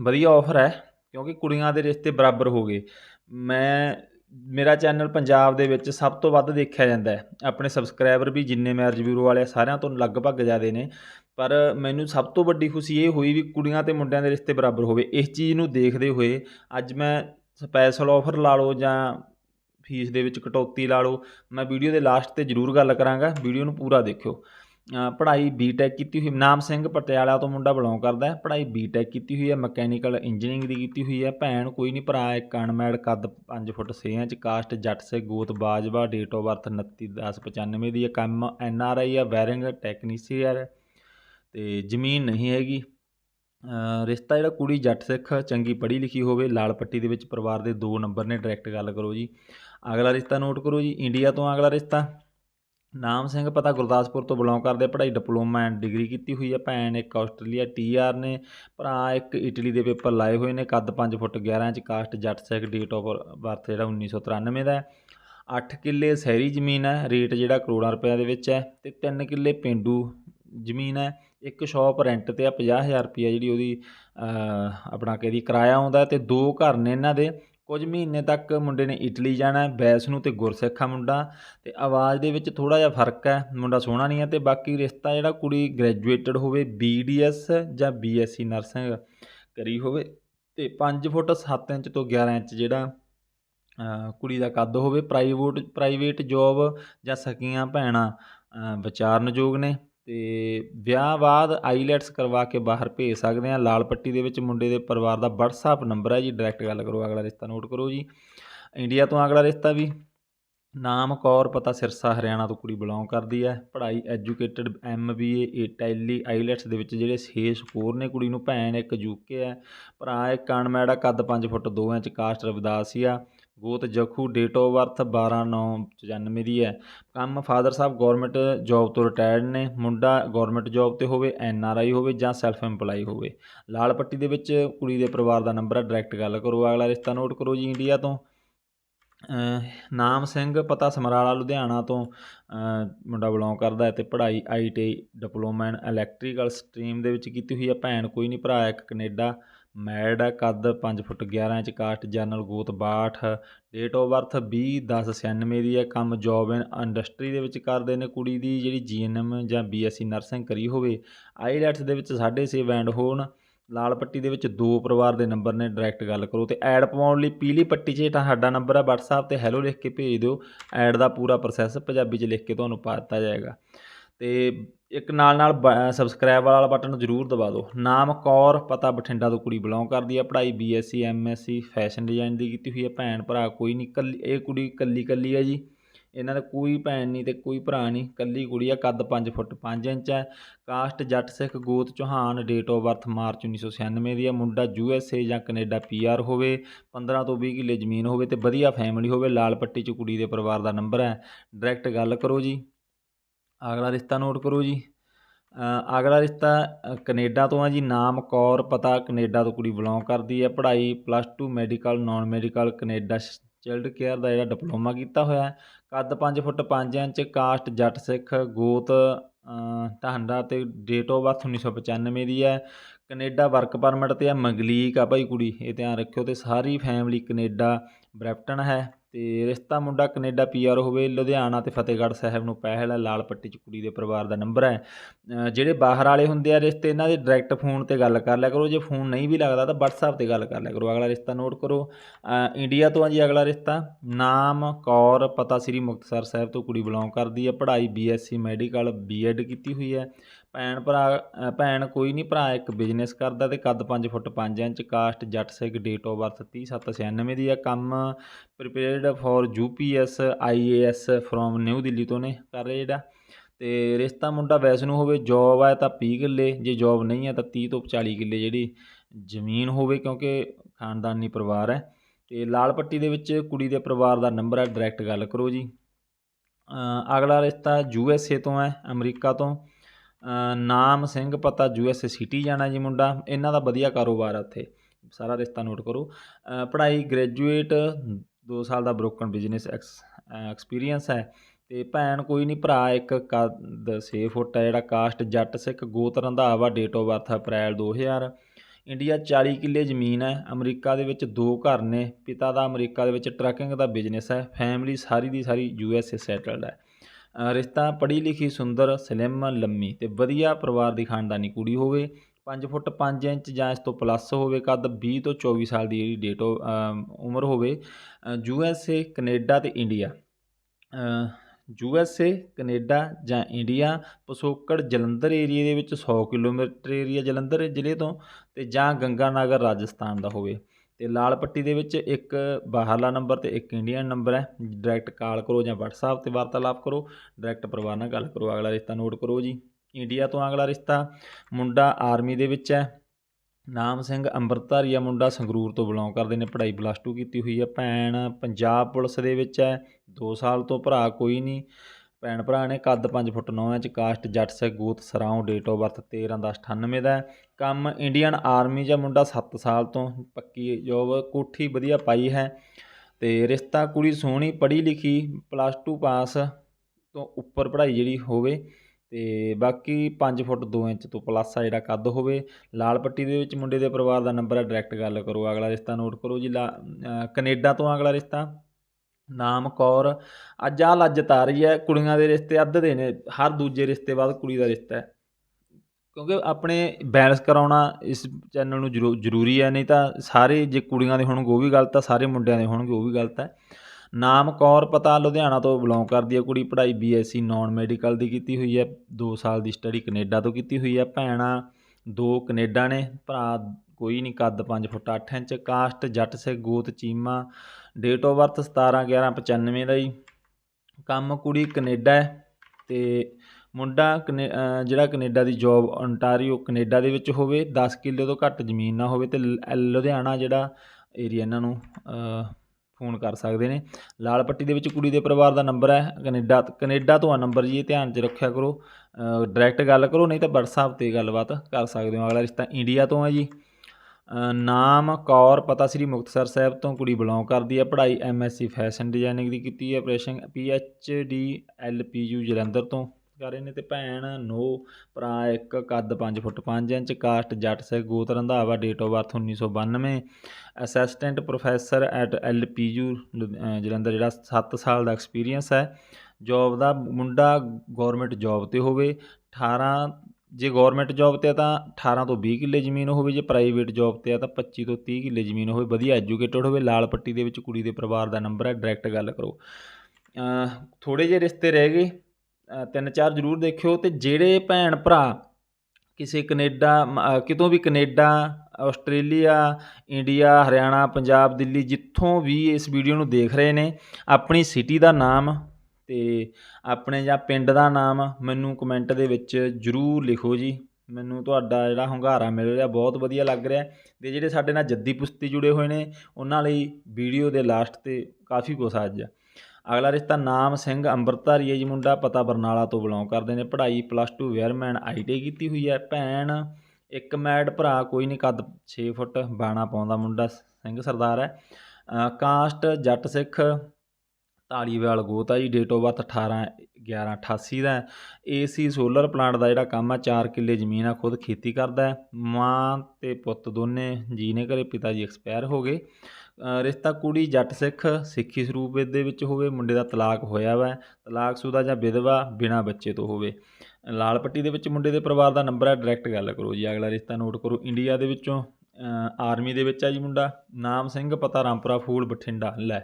ਵਧੀਆ ਆਫਰ ਹੈ ਕਿਉਂਕਿ ਕੁੜੀਆਂ ਦੇ ਰਿਸ਼ਤੇ ਬਰਾਬਰ ਹੋ ਗਏ। ਮੈਂ ਮੇਰਾ ਚੈਨਲ ਪੰਜਾਬ ਦੇ ਵਿੱਚ ਸਭ ਤੋਂ ਵੱਧ ਦੇਖਿਆ ਜਾਂਦਾ ਹੈ। ਆਪਣੇ ਸਬਸਕ੍ਰਾਈਬਰ ਵੀ ਜਿੰਨੇ ਮੈਰਿਜ ਬਿਊਰੋ ਵਾਲੇ ਆ, ਸਾਰਿਆਂ ਤੋਂ ਲਗਭਗ ਜ਼ਿਆਦੇ ਨੇ। ਪਰ ਮੈਨੂੰ ਸਭ ਤੋਂ ਵੱਡੀ ਖੁਸ਼ੀ ਇਹ ਹੋਈ ਵੀ ਕੁੜੀਆਂ ਤੇ ਮੁੰਡਿਆਂ ਦੇ ਰਿਸ਼ਤੇ ਬਰਾਬਰ ਹੋਵੇ। ਇਸ ਚੀਜ਼ ਨੂੰ ਦੇਖਦੇ ਹੋਏ ਅੱਜ ਮੈਂ ਸਪੈਸ਼ਲ ਆਫਰ ਲਾ ਲਓ ਜਾਂ ਫੀਸ ਦੇ ਵਿੱਚ ਕਟੌਤੀ ਲਾ ਲਓ ਮੈਂ ਵੀਡੀਓ ਦੇ ਲਾਸਟ ਤੇ ਜ਼ਰੂਰ ਗੱਲ ਕਰਾਂਗਾ। ਵੀਡੀਓ ਨੂੰ ਪੂਰਾ ਦੇਖਿਓ। ਪੜ੍ਹਾਈ ਬੀਟੈਕ ਕੀਤੀ ਹੋਈ, ਨਾਮ ਸਿੰਘ ਪਟਿਆਲਾ ਤੋਂ ਮੁੰਡਾ ਬਿਲੋਂਗ ਕਰਦਾ ਹੈ। ਪੜ੍ਹਾਈ ਬੀਟੈਕ ਕੀਤੀ ਹੋਈ ਹੈ ਮਕੈਨੀਕਲ ਇੰਜੀਨੀਅਰਿੰਗ ਦੀ ਕੀਤੀ ਹੋਈ ਹੈ। ਭੈਣ ਕੋਈ ਨਹੀਂ, ਭਰਾ ਇੱਕ ਅਨਮੈਡ ਕੱਦ 5 ਫੁੱਟ 6 ਇੰਚ, ਕਾਸਟ, ਜੱਟ ਸੇ, ਗੋਤ, ਬਾਜਵਾ ਡੇਟ ਆਫ ਬਰਥ 29 10 95 ਦੀ ਹੈ। ਕੰਮ ਐਨ ਆਰ ਆਈ ਹੈ ਵੈਰਿੰਗ ਟੈਕਨੀਸ਼ੀਅਨ ਹੈ ਤੇ ਜ਼ਮੀਨ ਨਹੀਂ ਹੈਗੀ। ਰਿਸ਼ਤਾ ਜਿਹੜਾ ਕੁੜੀ ਜੱਟ ਸਿੱਖ, ਚੰਗੀ ਪੜ੍ਹੀ ਲਿਖੀ ਹੋਵੇ, ਲਾਲ ਪੱਟੀ ਦੇ ਵਿੱਚ ਪਰਿਵਾਰ ਦੇ ਦੋ ਨੰਬਰ ਨੇ ਡਾਇਰੈਕਟ ਗੱਲ ਕਰੋ ਜੀ। ਅਗਲਾ ਰਿਸ਼ਤਾ ਨੋਟ ਕਰੋ ਜੀ ਇੰਡੀਆ ਤੋਂ ਅਗਲਾ ਰਿਸ਼ਤਾ। ਨਾਮ ਸਿੰਘ ਪਤਾ ਗੁਰਦਾਸਪੁਰ ਤੋਂ ਬਿਲੋਂਗ ਕਰਦੇ ਪੜ੍ਹਾਈ ਡਿਪਲੋਮਾ ਐਂਡ ਡਿਗਰੀ ਕੀਤੀ ਹੋਈ ਹੈ। ਭੈਣ ਇੱਕ ਆਸਟ੍ਰੇਲੀਆ ਟੀਆਰ ਨੇ ਭਰਾ ਇੱਕ ਇਟਲੀ ਦੇ ਪੇਪਰ ਲਾਏ ਹੋਏ ਨੇ। ਕੱਦ 5 ਫੁੱਟ 11 inch caste Jatt Sikh date of birth ਜਿਹੜਾ 1993 ਦਾ ਹੈ। 8 ਕਿੱਲੇ ਸ਼ਹਿਰੀ ਜ਼ਮੀਨ ਹੈ ਰੇਟ ਜਿਹੜਾ ਕਰੋੜਾਂ ਰੁਪਏ ਦੇ ਵਿੱਚ ਹੈ ਤੇ 3 ਕਿੱਲੇ ਪਿੰਡੂ ਜ਼ਮੀਨ ਹੈ। ਇੱਕ ਸ਼ਾਪ ਰੈਂਟ ਤੇ ਆ 50000 ਰੁਪਏ ਜਿਹੜੀ ਉਹਦੀ ਅਹ, ਆਪਣਾ ਕਹਿੰਦੀ ਕਿਰਾਇਆ ਆਉਂਦਾ ਤੇ ਦੋ ਘਰ ਨੇ ਇਹਨਾਂ ਦੇ। ਕੁਝ ਮਹੀਨੇ ਤੱਕ ਮੁੰਡੇ ਨੇ ਇਟਲੀ ਜਾਣਾ ਹੈ, ਬੈਸ ਨੂੰ ਤੇ ਗੁਰਸਿੱਖਾ ਮੁੰਡਾ ਤੇ ਆਵਾਜ਼ ਦੇ ਵਿੱਚ ਥੋੜਾ ਜਿਹਾ ਫ਼ਰਕ ਹੈ ਮੁੰਡਾ ਸੋਹਣਾ ਨਹੀਂ ਹੈ ਤੇ ਬਾਕੀ ਰਿਸ਼ਤਾ ਜਿਹੜਾ ਕੁੜੀ ਗ੍ਰੈਜੂਏਟਡ ਹੋਵੇ ਬੀਡੀਐਸ ਜਾਂ ਬੀਐਸਸੀ ਨਰਸਿੰਗ ਕਰੀ ਹੋਵੇ ਤੇ 5 ਫੁੱਟ 7 ਇੰਚ ਤੋਂ 11 ਇੰਚ ਜਿਹੜਾ ਕੁੜੀ ਦਾ ਕੱਦ ਹੋਵੇ ਪ੍ਰਾਈਵੇਟ ਪ੍ਰਾਈਵੇਟ ਜੋਬ ਜਾਂ ਸਕੀਆਂ ਭੈਣਾਂ ਵਿਚਾਰਨਯੋਗ ਨੇ। ਤੇ ਵਿਆਹ ਬਾਅਦ ਆਈਲੈਟਸ ਕਰਵਾ ਕੇ ਬਾਹਰ ਭੇਜ ਸਕਦੇ ਆ ਲਾਲ ਪੱਟੀ ਦੇ ਵਿੱਚ ਮੁੰਡੇ ਦੇ ਪਰਿਵਾਰ ਦਾ WhatsApp ਨੰਬਰ ਹੈ ਜੀ। ਡਾਇਰੈਕਟ ਗੱਲ ਕਰੋ, ਅਗਲਾ ਰਿਸ਼ਤਾ ਨੋਟ ਕਰੋ ਜੀ। ਇੰਡੀਆ ਤੋਂ ਅਗਲਾ ਰਿਸ਼ਤਾ ਵੀ। ਨਾਮ ਕੌਰ, ਪਤਾ ਸਿਰਸਾ, ਹਰਿਆਣਾ ਤੋਂ ਕੁੜੀ ਬਿਲੋਂਗ ਕਰਦੀ ਹੈ। ਪੜ੍ਹਾਈ ਐਜੂਕੇਟਡ ਐਮਬੀਏ ਟੈਲੀ ਆਈਲੈਟਸ ਦੇ ਵਿੱਚ ਜਿਹੜੇ 6 ਸਕੋਰ ਨੇ ਕੁੜੀ ਨੂੰ, ਭੈਣ ਇੱਕ ਯੂਕੇ ਹੈ। ਭਰਾ ਇੱਕ ਅਨਮੈਡ ਆ ਕੱਦ 5 ਫੁੱਟ 2 ਇੰਚ ਕਾਸਟ ਰਵਿਦਾਸੀਆ ਗੋਤ ਜਖੂ ਡੇਟ ਆਫ ਬਰਥ 12995 ਦੀ ਹੈ। ਕੰਮ ਫਾਦਰ ਸਾਹਿਬ ਗਵਰਨਮੈਂਟ ਜੌਬ ਤੋਂ ਰਿਟਾਇਰਡ ਨੇ। ਮੁੰਡਾ ਗਵਰਨਮੈਂਟ ਜੌਬ ਤੇ ਹੋਵੇ ਐਨ ਆਰ ਆਈ ਹੋਵੇ ਜਾਂ ਸੈਲਫ EMPLOYE ਹੋਵੇ। ਲਾਲ ਪੱਟੀ ਦੇ ਵਿੱਚ ਕੁੜੀ ਦੇ ਪਰਿਵਾਰ ਦਾ ਨੰਬਰ ਹੈ। ਡਾਇਰੈਕਟ ਗੱਲ ਕਰੋ, ਅਗਲਾ ਰਿਸ਼ਤਾ ਨੋਟ ਕਰੋ ਜੀ ਇੰਡੀਆ ਤੋਂ। ਨਾਮ ਸਿੰਘ ਪਤਾ ਸਮਰਾਲਾ ਲੁਧਿਆਣਾ ਤੋਂ। ਮੁੰਡਾ ਬਿਲੋਂਗ ਕਰਦਾ ਹੈ ਤੇ ਪੜ੍ਹਾਈ IT diploma in electrical stream ਦੇ ਵਿੱਚ ਕੀਤੀ ਹੋਈ ਹੈ। ਭੈਣ ਕੋਈ ਨਹੀਂ, ਭਰਾ ਇੱਕ ਕੈਨੇਡਾ। ਮੈਡ ਹੈ ਕੱਦ 5 ਫੁੱਟ 11 ਇੰਚ ਕਾਸਟ ਜਨਰਲ ਗੋਤ 62 ਡੇਟ ਆਫ ਬਰਥ 20 10 96 ਦੀ ਹੈ, ਕੰਮ ਜੌਬ ਇਨ ਇੰਡਸਟਰੀ ਦੇ ਵਿੱਚ ਕਰਦੇ ਨੇ ਕੁੜੀ ਦੀ, ਜਿਹੜੀ ਜੀਐਨਐਮ ਜਾਂ ਬੀਐਸਸੀ ਨਰਸਿੰਗ ਕਰੀ ਹੋਵੇ। ਆਈਲੈਟਸ ਦੇ ਵਿੱਚ 6.5 ਬੈਂਡ ਹੋਣ, ਲਾਲ ਪੱਟੀ ਦੇ ਵਿੱਚ ਦੋ ਪਰਿਵਾਰ ਦੇ ਨੰਬਰ ਨੇ ਡਾਇਰੈਕਟ ਗੱਲ ਕਰੋ ਤੇ ਐਡ ਪਵਾਉਣ ਲਈ ਪੀਲੀ ਪੱਟੀ 'ਚ ਹੇਠਾਂ ਸਾਡਾ ਨੰਬਰ ਹੈ WhatsApp ਤੇ ਹੈਲੋ ਲਿਖ ਕੇ ਭੇਜ ਦਿਓ। ਐਡ ਦਾ ਪੂਰਾ ਪ੍ਰੋਸੈਸ ਪੰਜਾਬੀ 'ਚ ਲਿਖ ਕੇ ਤੁਹਾਨੂੰ ਪਾ ਦਿੱਤਾ ਜਾਏਗਾ। ਤੇ ਇੱਕ ਨਾਲ ਨਾਲ ਸਬਸਕ੍ਰਾਈਬ ਵਾਲਾ ਬਟਨ ਜ਼ਰੂਰ ਦਬਾ ਦਿਓ। ਨਾਮ, ਕੌਰ, ਪਤਾ ਬਠਿੰਡਾ ਤੋਂ ਕੁੜੀ ਬਿਲੋਂਗ ਕਰਦੀ ਹੈ ਪੜ੍ਹਾਈ ਬੀਐਸਸੀ ਐਮਐਸਸੀ ਫੈਸ਼ਨ ਡਿਜ਼ਾਈਨ ਦੀ ਕੀਤੀ ਹੋਈ ਹੈ ਭੈਣ ਭਰਾ ਕੋਈ ਨਹੀਂ ਕੱਲੀ, ਇਹ ਕੁੜੀ ਕੱਲੀ ਕੱਲੀ ਹੈ ਜੀ। ਇਹਨਾਂ ਦਾ ਕੋਈ ਭੈਣ ਨਹੀਂ ਤੇ ਕੋਈ ਭਰਾ ਨਹੀਂ ਕੱਲੀ ਕੁੜੀ ਆ, ਕੱਦ 5 ਫੁੱਟ 5 ਇੰਚ ਹੈ ਕਾਸਟ, ਜੱਟ ਸਿੱਖ, ਗੋਤ, Chauhan date of birth March 1996 ਦੀ ਹੈ ਮੁੰਡਾ ਯੂ ਐੱਸ ਏ ਜਾਂ ਕੈਨੇਡਾ ਪੀਆਰ ਹੋਵੇ 15 ਤੋਂ 20 ਕਿੱਲੇ ਜ਼ਮੀਨ ਹੋਵੇ ਤੇ ਵਧੀਆ ਫੈਮਿਲੀ ਹੋਵੇ, ਲਾਲ ਪੱਟੀ 'ਚ ਕੁੜੀ ਦੇ ਪਰਿਵਾਰ ਦਾ ਨੰਬਰ ਹੈ ਡਾਇਰੈਕਟ ਗੱਲ ਕਰੋ ਜੀ। ਅਗਲਾ ਰਿਸ਼ਤਾ ਨੋਟ ਕਰੋ ਜੀ। ਅਗਲਾ ਰਿਸ਼ਤਾ ਅ, ਕੈਨੇਡਾ ਤੋਂ ਆ ਜੀ। ਨਾਮ ਕੌਰ ਪਤਾ ਕੈਨੇਡਾ ਤੋਂ ਕੁੜੀ ਬਿਲੋਂਗ ਕਰਦੀ ਹੈ। ਪੜ੍ਹਾਈ plus 2 medical non medical Canada child care ਦਾ ਜਿਹੜਾ ਡਿਪਲੋਮਾ ਕੀਤਾ ਹੋਇਆ ਕੱਦ 5 ਫੁੱਟ 5 ਇੰਚ ਕਾਸਟ ਜੱਟ ਸਿੱਖ ਗੋਤ ਢਾਂਡਾ ਤੇ ਡੇਟ ਆਫ ਬਰਥ 1995 ਦੀ ਹੈ। ਕੈਨੇਡਾ ਵਰਕ ਪਰਮਿਟ ਤੇ ਆ। ਮੰਗਲੀਕ ਆ ਭਾਈ ਕੁੜੀ ਇਹ ਧਿਆਨ ਰੱਖਿਓ ਤੇ ਸਾਰੀ ਫੈਮਿਲੀ ਕੈਨੇਡਾ ਬਰੈਪਟਨ ਹੈ। ਤੇ ਰਿਸ਼ਤਾ ਮੁੰਡਾ ਕੈਨੇਡਾ ਪੀਆਰ ਹੋਵੇ, ਲੁਧਿਆਣਾ ਅਤੇ ਫਤਿਹਗੜ੍ਹ ਸਾਹਿਬ ਨੂੰ ਪਹਿਲ ਹੈ, ਲਾਲ ਪੱਟੀ ਚ ਕੁੜੀ ਦੇ ਪਰਿਵਾਰ ਦਾ ਨੰਬਰ ਹੈ। ਜਿਹੜੇ ਬਾਹਰ ਵਾਲੇ ਹੁੰਦੇ ਆ ਰਿਸ਼ਤੇ, ਇਹਨਾਂ ਦੇ ਡਾਇਰੈਕਟ ਫੋਨ ਤੇ ਗੱਲ ਕਰ ਲਿਆ ਕਰੋ। ਜੇ ਫੋਨ ਨਹੀਂ ਵੀ ਲੱਗਦਾ ਤਾਂ WhatsApp ਤੇ ਗੱਲ ਕਰ ਲਿਆ ਕਰੋ। ਅਗਲਾ ਰਿਸ਼ਤਾ ਨੋਟ ਕਰੋ। ਇੰਡੀਆ ਤੋਂ ਆ ਜੀ ਅਗਲਾ ਰਿਸ਼ਤਾ। ਨਾਮ, ਕੌਰ, ਪਤਾ ਸ੍ਰੀ ਮੁਕਤਸਰ ਸਾਹਿਬ ਤੋਂ ਕੁੜੀ ਬਿਲੋਂਗ ਕਰਦੀ ਹੈ ਪੜ੍ਹਾਈ ਬੀਐਸਸੀ ਮੈਡੀਕਲ ਬੀਐਡ ਕੀਤੀ ਹੋਈ ਹੈ ਭੈਣ ਭਰਾ ਭੈਣ ਕੋਈ ਨਹੀਂ, ਭਰਾ ਇੱਕ ਬਿਜ਼ਨਸ ਕਰਦਾ ਤੇ ਕੱਦ 5 ਫੁੱਟ 5 inch, caste, Jatt Sikh date of birth 30796 ਦੀ ਆ। ਕੰਮ prepared for UPS IAS from New Delhi ਤੋਂ ਨੇ। ਕਰ ਰਹੇ ਜਿਹੜਾ। ਅਤੇ ਰਿਸ਼ਤਾ ਮੁੰਡਾ ਵੈਸੇ ਨੂੰ ਹੋਵੇ ਜੋਬ ਹੈ ਤਾਂ 20 ਕਿੱਲੇ, ਜੇ ਜੋਬ ਨਹੀਂ ਹੈ ਤਾਂ ਤੀਹ ਤੋਂ 40 ਕਿੱਲੇ ਜਿਹੜੀ ਜ਼ਮੀਨ ਹੋਵੇ ਕਿਉਂਕਿ ਖਾਨਦਾਨੀ ਪਰਿਵਾਰ ਹੈ। ਅਤੇ ਲਾਲ ਪੱਟੀ ਦੇ ਵਿੱਚ ਕੁੜੀ ਦੇ ਪਰਿਵਾਰ ਦਾ ਨੰਬਰ ਹੈ ਡਾਇਰੈਕਟ ਗੱਲ ਕਰੋ ਜੀ। ਅਗਲਾ ਰਿਸ਼ਤਾ ਯੂ ਐਸ ਏ ਤੋਂ ਹੈ, ਅਮਰੀਕਾ ਤੋਂ। ਨਾਮ ਸਿੰਘ ਪਤਾ, ਯੂ ਐਸ ਏ ਸਿਟੀ ਜਾਣਾ ਜੀ ਮੁੰਡਾ। ਇਹਨਾਂ ਦਾ ਵਧੀਆ ਕਾਰੋਬਾਰ ਹੈ ਉੱਥੇ। ਸਾਰਾ ਰਿਸ਼ਤਾ ਨੋਟ ਕਰੋ। ਪੜ੍ਹਾਈ ਗ੍ਰੈਜੂਏਟ 2 ਸਾਲ ਦਾ ਬ੍ਰੋਕਨ ਬਿਜ਼ਨਸ ਐਕਸਪੀਰੀਅੰਸ ਹੈ। ਤੇ ਭੈਣ ਕੋਈ ਨਹੀਂ ਭਰਾ ਇੱਕ ਕੱਦ 6 ਫੁੱਟ ਹੈ ਜਿਹੜਾ ਕਾਸਟ ਜੱਟ ਸਿੱਖ ਗੋਤ Randhawa date of birth April 2000 India 40 ਕਿੱਲੇ ਜ਼ਮੀਨ ਹੈ, ਅਮਰੀਕਾ ਦੇ ਵਿੱਚ ਦੋ ਘਰ ਨੇ, ਪਿਤਾ ਦਾ ਅਮਰੀਕਾ ਦੇ ਵਿੱਚ ਟਰੱਕਿੰਗ ਦਾ ਬਿਜ਼ਨਸ ਹੈ ਫੈਮਿਲੀ ਸਾਰੀ ਦੀ ਸਾਰੀ ਯੂ ਐਸ ਏ ਸੈਟਲਡ ਹੈ। ਰਿਸ਼ਤਾ ਪੜ੍ਹੀ ਲਿਖੀ, ਸੁੰਦਰ ਸਲਿਮ ਲੰਮੀ ਤੇ ਵਧੀਆ ਪਰਿਵਾਰ ਦੀ ਖਾਨਦਾਨੀ ਕੁੜੀ ਹੋਵੇ 5 ਫੁੱਟ 5 ਇੰਚ ਜਾਂ ਇਸ ਤੋਂ ਪਲੱਸ ਹੋਵੇ ਕੱਦ 20 ਤੋਂ 24 ਸਾਲ ਦੀ ਜਿਹੜੀ ਡੇਟ ਉਮਰ ਹੋਵੇ ਯੂ ਐਸ ਏ ਕੈਨੇਡਾ ਤੇ India. U S A, Canada ਜਾਂ ਇੰਡੀਆ ਪਸੋਕੜ ਜਲੰਧਰ ਏਰੀਏ ਦੇ ਵਿੱਚ 100 ਕਿਲੋਮੀਟਰ ਏਰੀਆ ਜਲੰਧਰ ਜ਼ਿਲ੍ਹੇ ਤੋਂ ਤੇ ਜਾਂ ਗੰਗਾਨਗਰ ਰਾਜਸਥਾਨ ਦਾ ਹੋਵੇ। ਤੇ ਲਾਲ ਪੱਟੀ ਦੇ ਵਿੱਚ ਇੱਕ ਬਾਹਰਲਾ ਨੰਬਰ ਤੇ ਇੱਕ ਇੰਡੀਅਨ ਨੰਬਰ ਹੈ। ਡਾਇਰੈਕਟ ਕਾਲ ਕਰੋ ਜਾਂ WhatsApp ਤੇ ਵਾਰਤਾਲਾਪ ਕਰੋ। ਡਾਇਰੈਕਟ ਪਰਿਵਾਰ ਨਾਲ ਗੱਲ ਕਰੋ, ਅਗਲਾ ਰਿਸ਼ਤਾ ਨੋਟ ਕਰੋ ਜੀ। ਇੰਡੀਆ ਤੋਂ ਅਗਲਾ ਰਿਸ਼ਤਾ ਮੁੰਡਾ ਆਰਮੀ ਦੇ ਵਿੱਚ ਹੈ। ਨਾਮ ਸਿੰਘ ਅੰਮ੍ਰਿਤਧਾਰੀਆ ਮੁੰਡਾ ਸੰਗਰੂਰ ਤੋਂ ਬਿਲੋਂਗ ਕਰਦੇ ਨੇ, ਪੜ੍ਹਾਈ ਪਲੱਸ 2 ਕੀਤੀ ਹੋਈ ਹੈ ਭੈਣ ਪੰਜਾਬ ਪੁਲਿਸ ਦੇ ਵਿੱਚ ਹੈ 2 ਸਾਲ ਤੋਂ ਭਰਾ ਕੋਈ ਨਹੀਂ। ਭੈਣ ਭਰਾ ਨੇ ਕੱਦ 5 feet 9 inch, caste Jatt Sikh ਗੋਤ ਸਰਾਉ ਡੇਟ ਆਫ ਬਰਥ 13 10 98 ਦਾ ਕੰਮ ਇੰਡੀਅਨ ਆਰਮੀ ਜਾਂ ਮੁੰਡਾ 7 ਸਾਲ ਤੋਂ, ਪੱਕੀ ਜੋਬ ਕੋਠੀ ਵਧੀਆ ਪਾਈ ਹੈ। ਤੇ ਰਿਸ਼ਤਾ ਕੁੜੀ ਸੋਹਣੀ, ਪੜ੍ਹੀ ਲਿਖੀ ਪਲੱਸ 2 ਪਾਸ ਤੋਂ ਉੱਪਰ ਪੜ੍ਹਾਈ ਜਿਹੜੀ ਹੋਵੇ। ਤੇ ਬਾਕੀ 5 ਫੁੱਟ 2 ਇੰਚ ਤੋਂ ਪਲੱਸ ਆ ਜਿਹੜਾ ਕੱਦ ਹੋਵੇ ਲਾਲ ਪੱਟੀ ਦੇ ਵਿੱਚ ਮੁੰਡੇ ਦੇ ਪਰਿਵਾਰ ਦਾ ਨੰਬਰ ਹੈ ਡਾਇਰੈਕਟ ਗੱਲ ਕਰੋ ਅਗਲਾ ਰਿਸ਼ਤਾ ਨੋਟ ਕਰੋ ਜੀ ਲਾ- ਅ, ਕੈਨੇਡਾ ਤੋਂ ਅਗਲਾ ਰਿਸ਼ਤਾ। ਨਾਮ ਕੌਰ ਅੱਜ ਆ ਲੱਜਤ ਆ ਰਹੀ ਹੈ ਕੁੜੀਆਂ ਦੇ ਰਿਸ਼ਤੇ ਅੱਧ ਦੇ ਨੇ ਹਰ ਦੂਜੇ ਰਿਸ਼ਤੇ ਬਾਅਦ ਕੁੜੀ ਦਾ ਰਿਸ਼ਤਾ ਹੈ। ਕਿਉਂਕਿ ਆਪਣੇ ਬੈਲੈਂਸ ਕਰਾਉਣਾ ਇਸ ਚੈਨਲ ਨੂੰ ਜ਼ਰੂ- ਜ਼ਰੂਰੀ ਹੈ ਨਹੀਂ ਤਾਂ ਸਾਰੇ ਜੇ ਕੁੜੀਆਂ ਦੇ ਹੋਣਗੇ ਉਹ ਵੀ ਗਲਤ ਆ ਸਾਰੇ ਮੁੰਡਿਆਂ ਦੇ ਹੋਣਗੇ ਉਹ ਵੀ ਗਲਤ ਹੈ ਨਾਮ ਕੌਰ ਪਤਾ ਲੁਧਿਆਣਾ ਤੋਂ ਬਿਲੋਂਗ ਕਰਦੀ ਹੈ ਕੁੜੀ, ਪੜ੍ਹਾਈ ਬੀਐਸਸੀ ਨਾਨ ਮੈਡੀਕਲ ਦੀ ਕੀਤੀ ਹੋਈ ਹੈ 2 ਸਾਲ ਦੀ ਸਟੱਡੀ ਕੈਨੇਡਾ ਤੋਂ ਕੀਤੀ ਹੋਈ ਹੈ, ਭੈਣਾਂ ਦੋ ਕੈਨੇਡਾ ਨੇ, ਭਰਾ ਕੋਈ ਨਹੀਂ, ਕੱਦ 5 ਫੁੱਟ 8 ਇੰਚ ਕਾਸਟ ਜੱਟ ਸਿੱਖ ਗੋਤ ਚੀਮਾ ਡੇਟ ਆਫ ਬਰਥ 17 11 95 ਦਾ ਜੀ, ਕੰਮ ਕੁੜੀ ਕੈਨੇਡਾ ਹੈ ਤੇ ਮੁੰਡਾ ਕਨੇ- ਜਿਹੜਾ ਕੈਨੇਡਾ ਦੀ ਜੋਬ ਓਨਟਾਰੀਓ ਕੈਨੇਡਾ ਦੇ ਵਿੱਚ ਹੋਵੇ 10 ਕਿੱਲੇ ਤੋਂ ਘੱਟ ਜ਼ਮੀਨ ਨਾ ਹੋਵੇ ਤੇ ਲ- ਲੁਧਿਆਣਾ ਜਿਹੜਾ ਏਰੀਆ ਇਹਨਾਂ ਨੂੰ ਫੋਨ ਕਰ ਸਕਦੇ ਨੇ। ਲਾਲ ਪੱਟੀ ਦੇ ਵਿੱਚ ਕੁੜੀ ਦੇ ਪਰਿਵਾਰ ਦਾ ਨੰਬਰ ਹੈ। ਕੈਨੇਡਾ ਕੈਨੇਡਾ ਤੋਂ ਆ ਨੰਬਰ ਜੀ, ਇਹ ਧਿਆਨ 'ਚ ਰੱਖਿਆ ਕਰੋ। ਡਾਇਰੈਕਟ ਗੱਲ ਕਰੋ, ਨਹੀਂ ਤਾਂ WhatsApp ਤੇ ਗੱਲਬਾਤ ਕਰ ਸਕਦੇ ਹੋ। ਅਗਲਾ ਰਿਸ਼ਤਾ ਇੰਡੀਆ ਤੋਂ ਹੈ ਜੀ। ਨਾਮ ਕੌਰ, ਪਤਾ ਸ੍ਰੀ ਮੁਕਤਸਰ ਸਾਹਿਬ ਤੋਂ, ਕੁੜੀ ਬਿਲੋਂਗ ਕਰਦੀ ਹੈ। ਪੜ੍ਹਾਈ ਐਮਐਸਸੀ ਫੈਸ਼ਨ ਡਿਜ਼ਾਈਨਿੰਗ ਦੀ ਕੀਤੀ ਹੈ। ਆਪਰੇਸ਼ਨ ਪੀਐਚਡੀ ਐਲਪੀਯੂ ਜਲੰਧਰ ਤੋਂ। ਕਰ ਰਹੇ ਨੇ ਤੇ ਭੈਣ ਨੋ ਭਰਾ, ਇੱਕ ਕੱਦ 5 ਫੁੱਟ 5 ਇੰਚ, ਕਾਸਟ ਜੱਟ ਸਿੱਖ ਗੋਤ Randhawa date of birth 1992 assistant professor at LPU Jalandhar, ਜਿਹੜਾ 7 ਸਾਲ ਦਾ ਐਕਸਪੀਰੀਅੰਸ ਹੈ। ਜੋਬ ਦਾ ਮੁੰਡਾ ਗਵਰਨਮੈਂਟ ਜੋਬ ਤੇ ਹੋਵੇ। 18 ਜੇ ਗਵਰਨਮੈਂਟ ਜੋਬ ਤੇ ਆ ਤਾਂ 18 ਤੋਂ 20 ਕਿੱਲੇ ਜ਼ਮੀਨ ਹੋਵੇ। ਜੇ ਪ੍ਰਾਈਵੇਟ ਜੋਬ ਤੇ ਆ ਤਾਂ 25 ਤੋਂ 30 ਕਿੱਲੇ ਜ਼ਮੀਨ ਹੋਵੇ। ਵਧੀਆ ਐਜੂਕੇਟਡ ਹੋਵੇ। ਲਾਲ ਪੱਟੀ ਦੇ ਵਿੱਚ ਕੁੜੀ ਦੇ ਪਰਿਵਾਰ ਦਾ ਨੰਬਰ ਹੈ। ਡਾਇਰੈਕਟ ਗੱਲ ਕਰੋ। ਥੋੜੇ ਜਿਹੇ ਰਿਸ਼ਤੇ ਰਹਿ ਗਏ। ਤਿੰਨ ਚਾਰ ਜ਼ਰੂਰ ਦੇਖਿਓ ਤੇ ਜਿਹੜੇ ਭੈਣ ਭਰਾ ਕਿਸੇ ਕੈਨੇਡਾ, ਮ- ਕਿਤੋਂ ਵੀ Canada, Australia, India, Haryana, Punjab, Delhi ਜਿੱਥੋਂ ਵੀ ਇਸ ਵੀਡੀਓ ਨੂੰ ਦੇਖ ਰਹੇ ਨੇ, ਆਪਣੀ ਸਿਟੀ ਦਾ ਨਾਮ ਤੇ ਆਪਣੇ ਜਾਂ ਪਿੰਡ ਦਾ ਨਾਮ ਮੈਨੂੰ ਕਮੈਂਟ ਦੇ ਵਿੱਚ ਜ਼ਰੂਰ ਲਿਖੋ ਜੀ। ਮੈਨੂੰ ਤੁਹਾਡਾ ਜਿਹੜਾ ਹੁੰਗਾਰਾ ਮਿਲ ਰਿਹਾ ਬਹੁਤ ਵਧੀਆ ਲੱਗ ਰਿਹਾ ਤੇ ਜਿਹੜੇ ਸਾਡੇ ਨਾਲ ਜੱਦੀ ਪੁਸ਼ਤੀ ਜੁੜੇ ਹੋਏ ਨੇ, ਉਹਨਾਂ ਲਈ ਵੀਡੀਓ ਦੇ ਲਾਸਟ ਤੇ ਕਾਫੀ ਕੁਛ ਆ ਅੱਜ। ਅਗਲਾ ਰਿਸ਼ਤਾ ਨਾਮ ਸਿੰਘ ਅੰਮ੍ਰਿਤਧਾਰੀ ਹੈ ਜੀ, ਮੁੰਡਾ ਪਤਾ ਬਰਨਾਲਾ ਤੋਂ ਬਿਲੋਂਗ ਕਰਦੇ ਨੇ। ਪੜ੍ਹਾਈ ਪਲੱਸ 2 ਵੇਅਰਮੈਨ ਆਈਟੀ ਕੀਤੀ ਹੋਈ ਹੈ। ਭੈਣ, ਇੱਕ ਮੈਡ ਭਰਾ, ਕੋਈ ਨਹੀਂ ਕੱਦ 6 ਫੁੱਟ, ਬਾਣਾ ਪਾਉਂਦਾ ਮੁੰਡਾ, ਸਿੰਘ ਸਰਦਾਰ ਹੈ। ਕਾਸਟ ਜੱਟ ਸਿੱਖ, ਧਾਲੀਵਾਲ ਗੋਤਾ ਜੀ ਡੇਟ ਆਫ ਬਰਥ 18 11 88 ਦਾ ਏਸੀ ਸੋਲਰ ਪਲਾਂਟ ਦਾ ਜਿਹੜਾ ਕੰਮ ਆ 4 ਕਿੱਲੇ ਜ਼ਮੀਨ ਆ ਖੁਦ ਖੇਤੀ ਕਰਦਾ ਮਾਂ ਤੇ ਪੁੱਤ ਦੋਨੇ, ਜੀ ਨੇ ਘਰੇ, ਪਿਤਾ ਜੀ ਐਕਸਪਾਇਰ ਹੋ ਗਏ। ਰਿਸ਼ਤਾ ਕੁੜੀ ਜੱਟ ਸਿੱਖ ਸਿੱਖੀ ਸਰੂਪ ਦੇ ਵਿੱਚ ਹੋਵੇ, ਮੁੰਡੇ ਦਾ ਤਲਾਕ ਹੋਇਆ ਵਾ ਤਲਾਕਸ਼ੁਦਾ ਜਾਂ ਵਿਧਵਾ ਬਿਨਾਂ ਬੱਚੇ ਤੋਂ ਹੋਵੇ। ਲਾਲ ਪੱਟੀ ਦੇ ਵਿੱਚ ਮੁੰਡੇ ਦੇ ਪਰਿਵਾਰ ਦਾ ਨੰਬਰ ਹੈ, ਡਾਇਰੈਕਟ ਗੱਲ ਕਰੋ ਜੀ, ਅਗਲਾ ਰਿਸ਼ਤਾ ਨੋਟ ਕਰੋ। ਇੰਡੀਆ ਦੇ ਵਿੱਚੋਂ ਆਰਮੀ ਦੇ ਵਿੱਚ ਆ ਜੀ ਮੁੰਡਾ, ਨਾਮ ਸਿੰਘ, ਪਤਾ ਰਾਮਪੁਰਾ, ਫੂਲ ਬਠਿੰਡਾ, ਲੈ।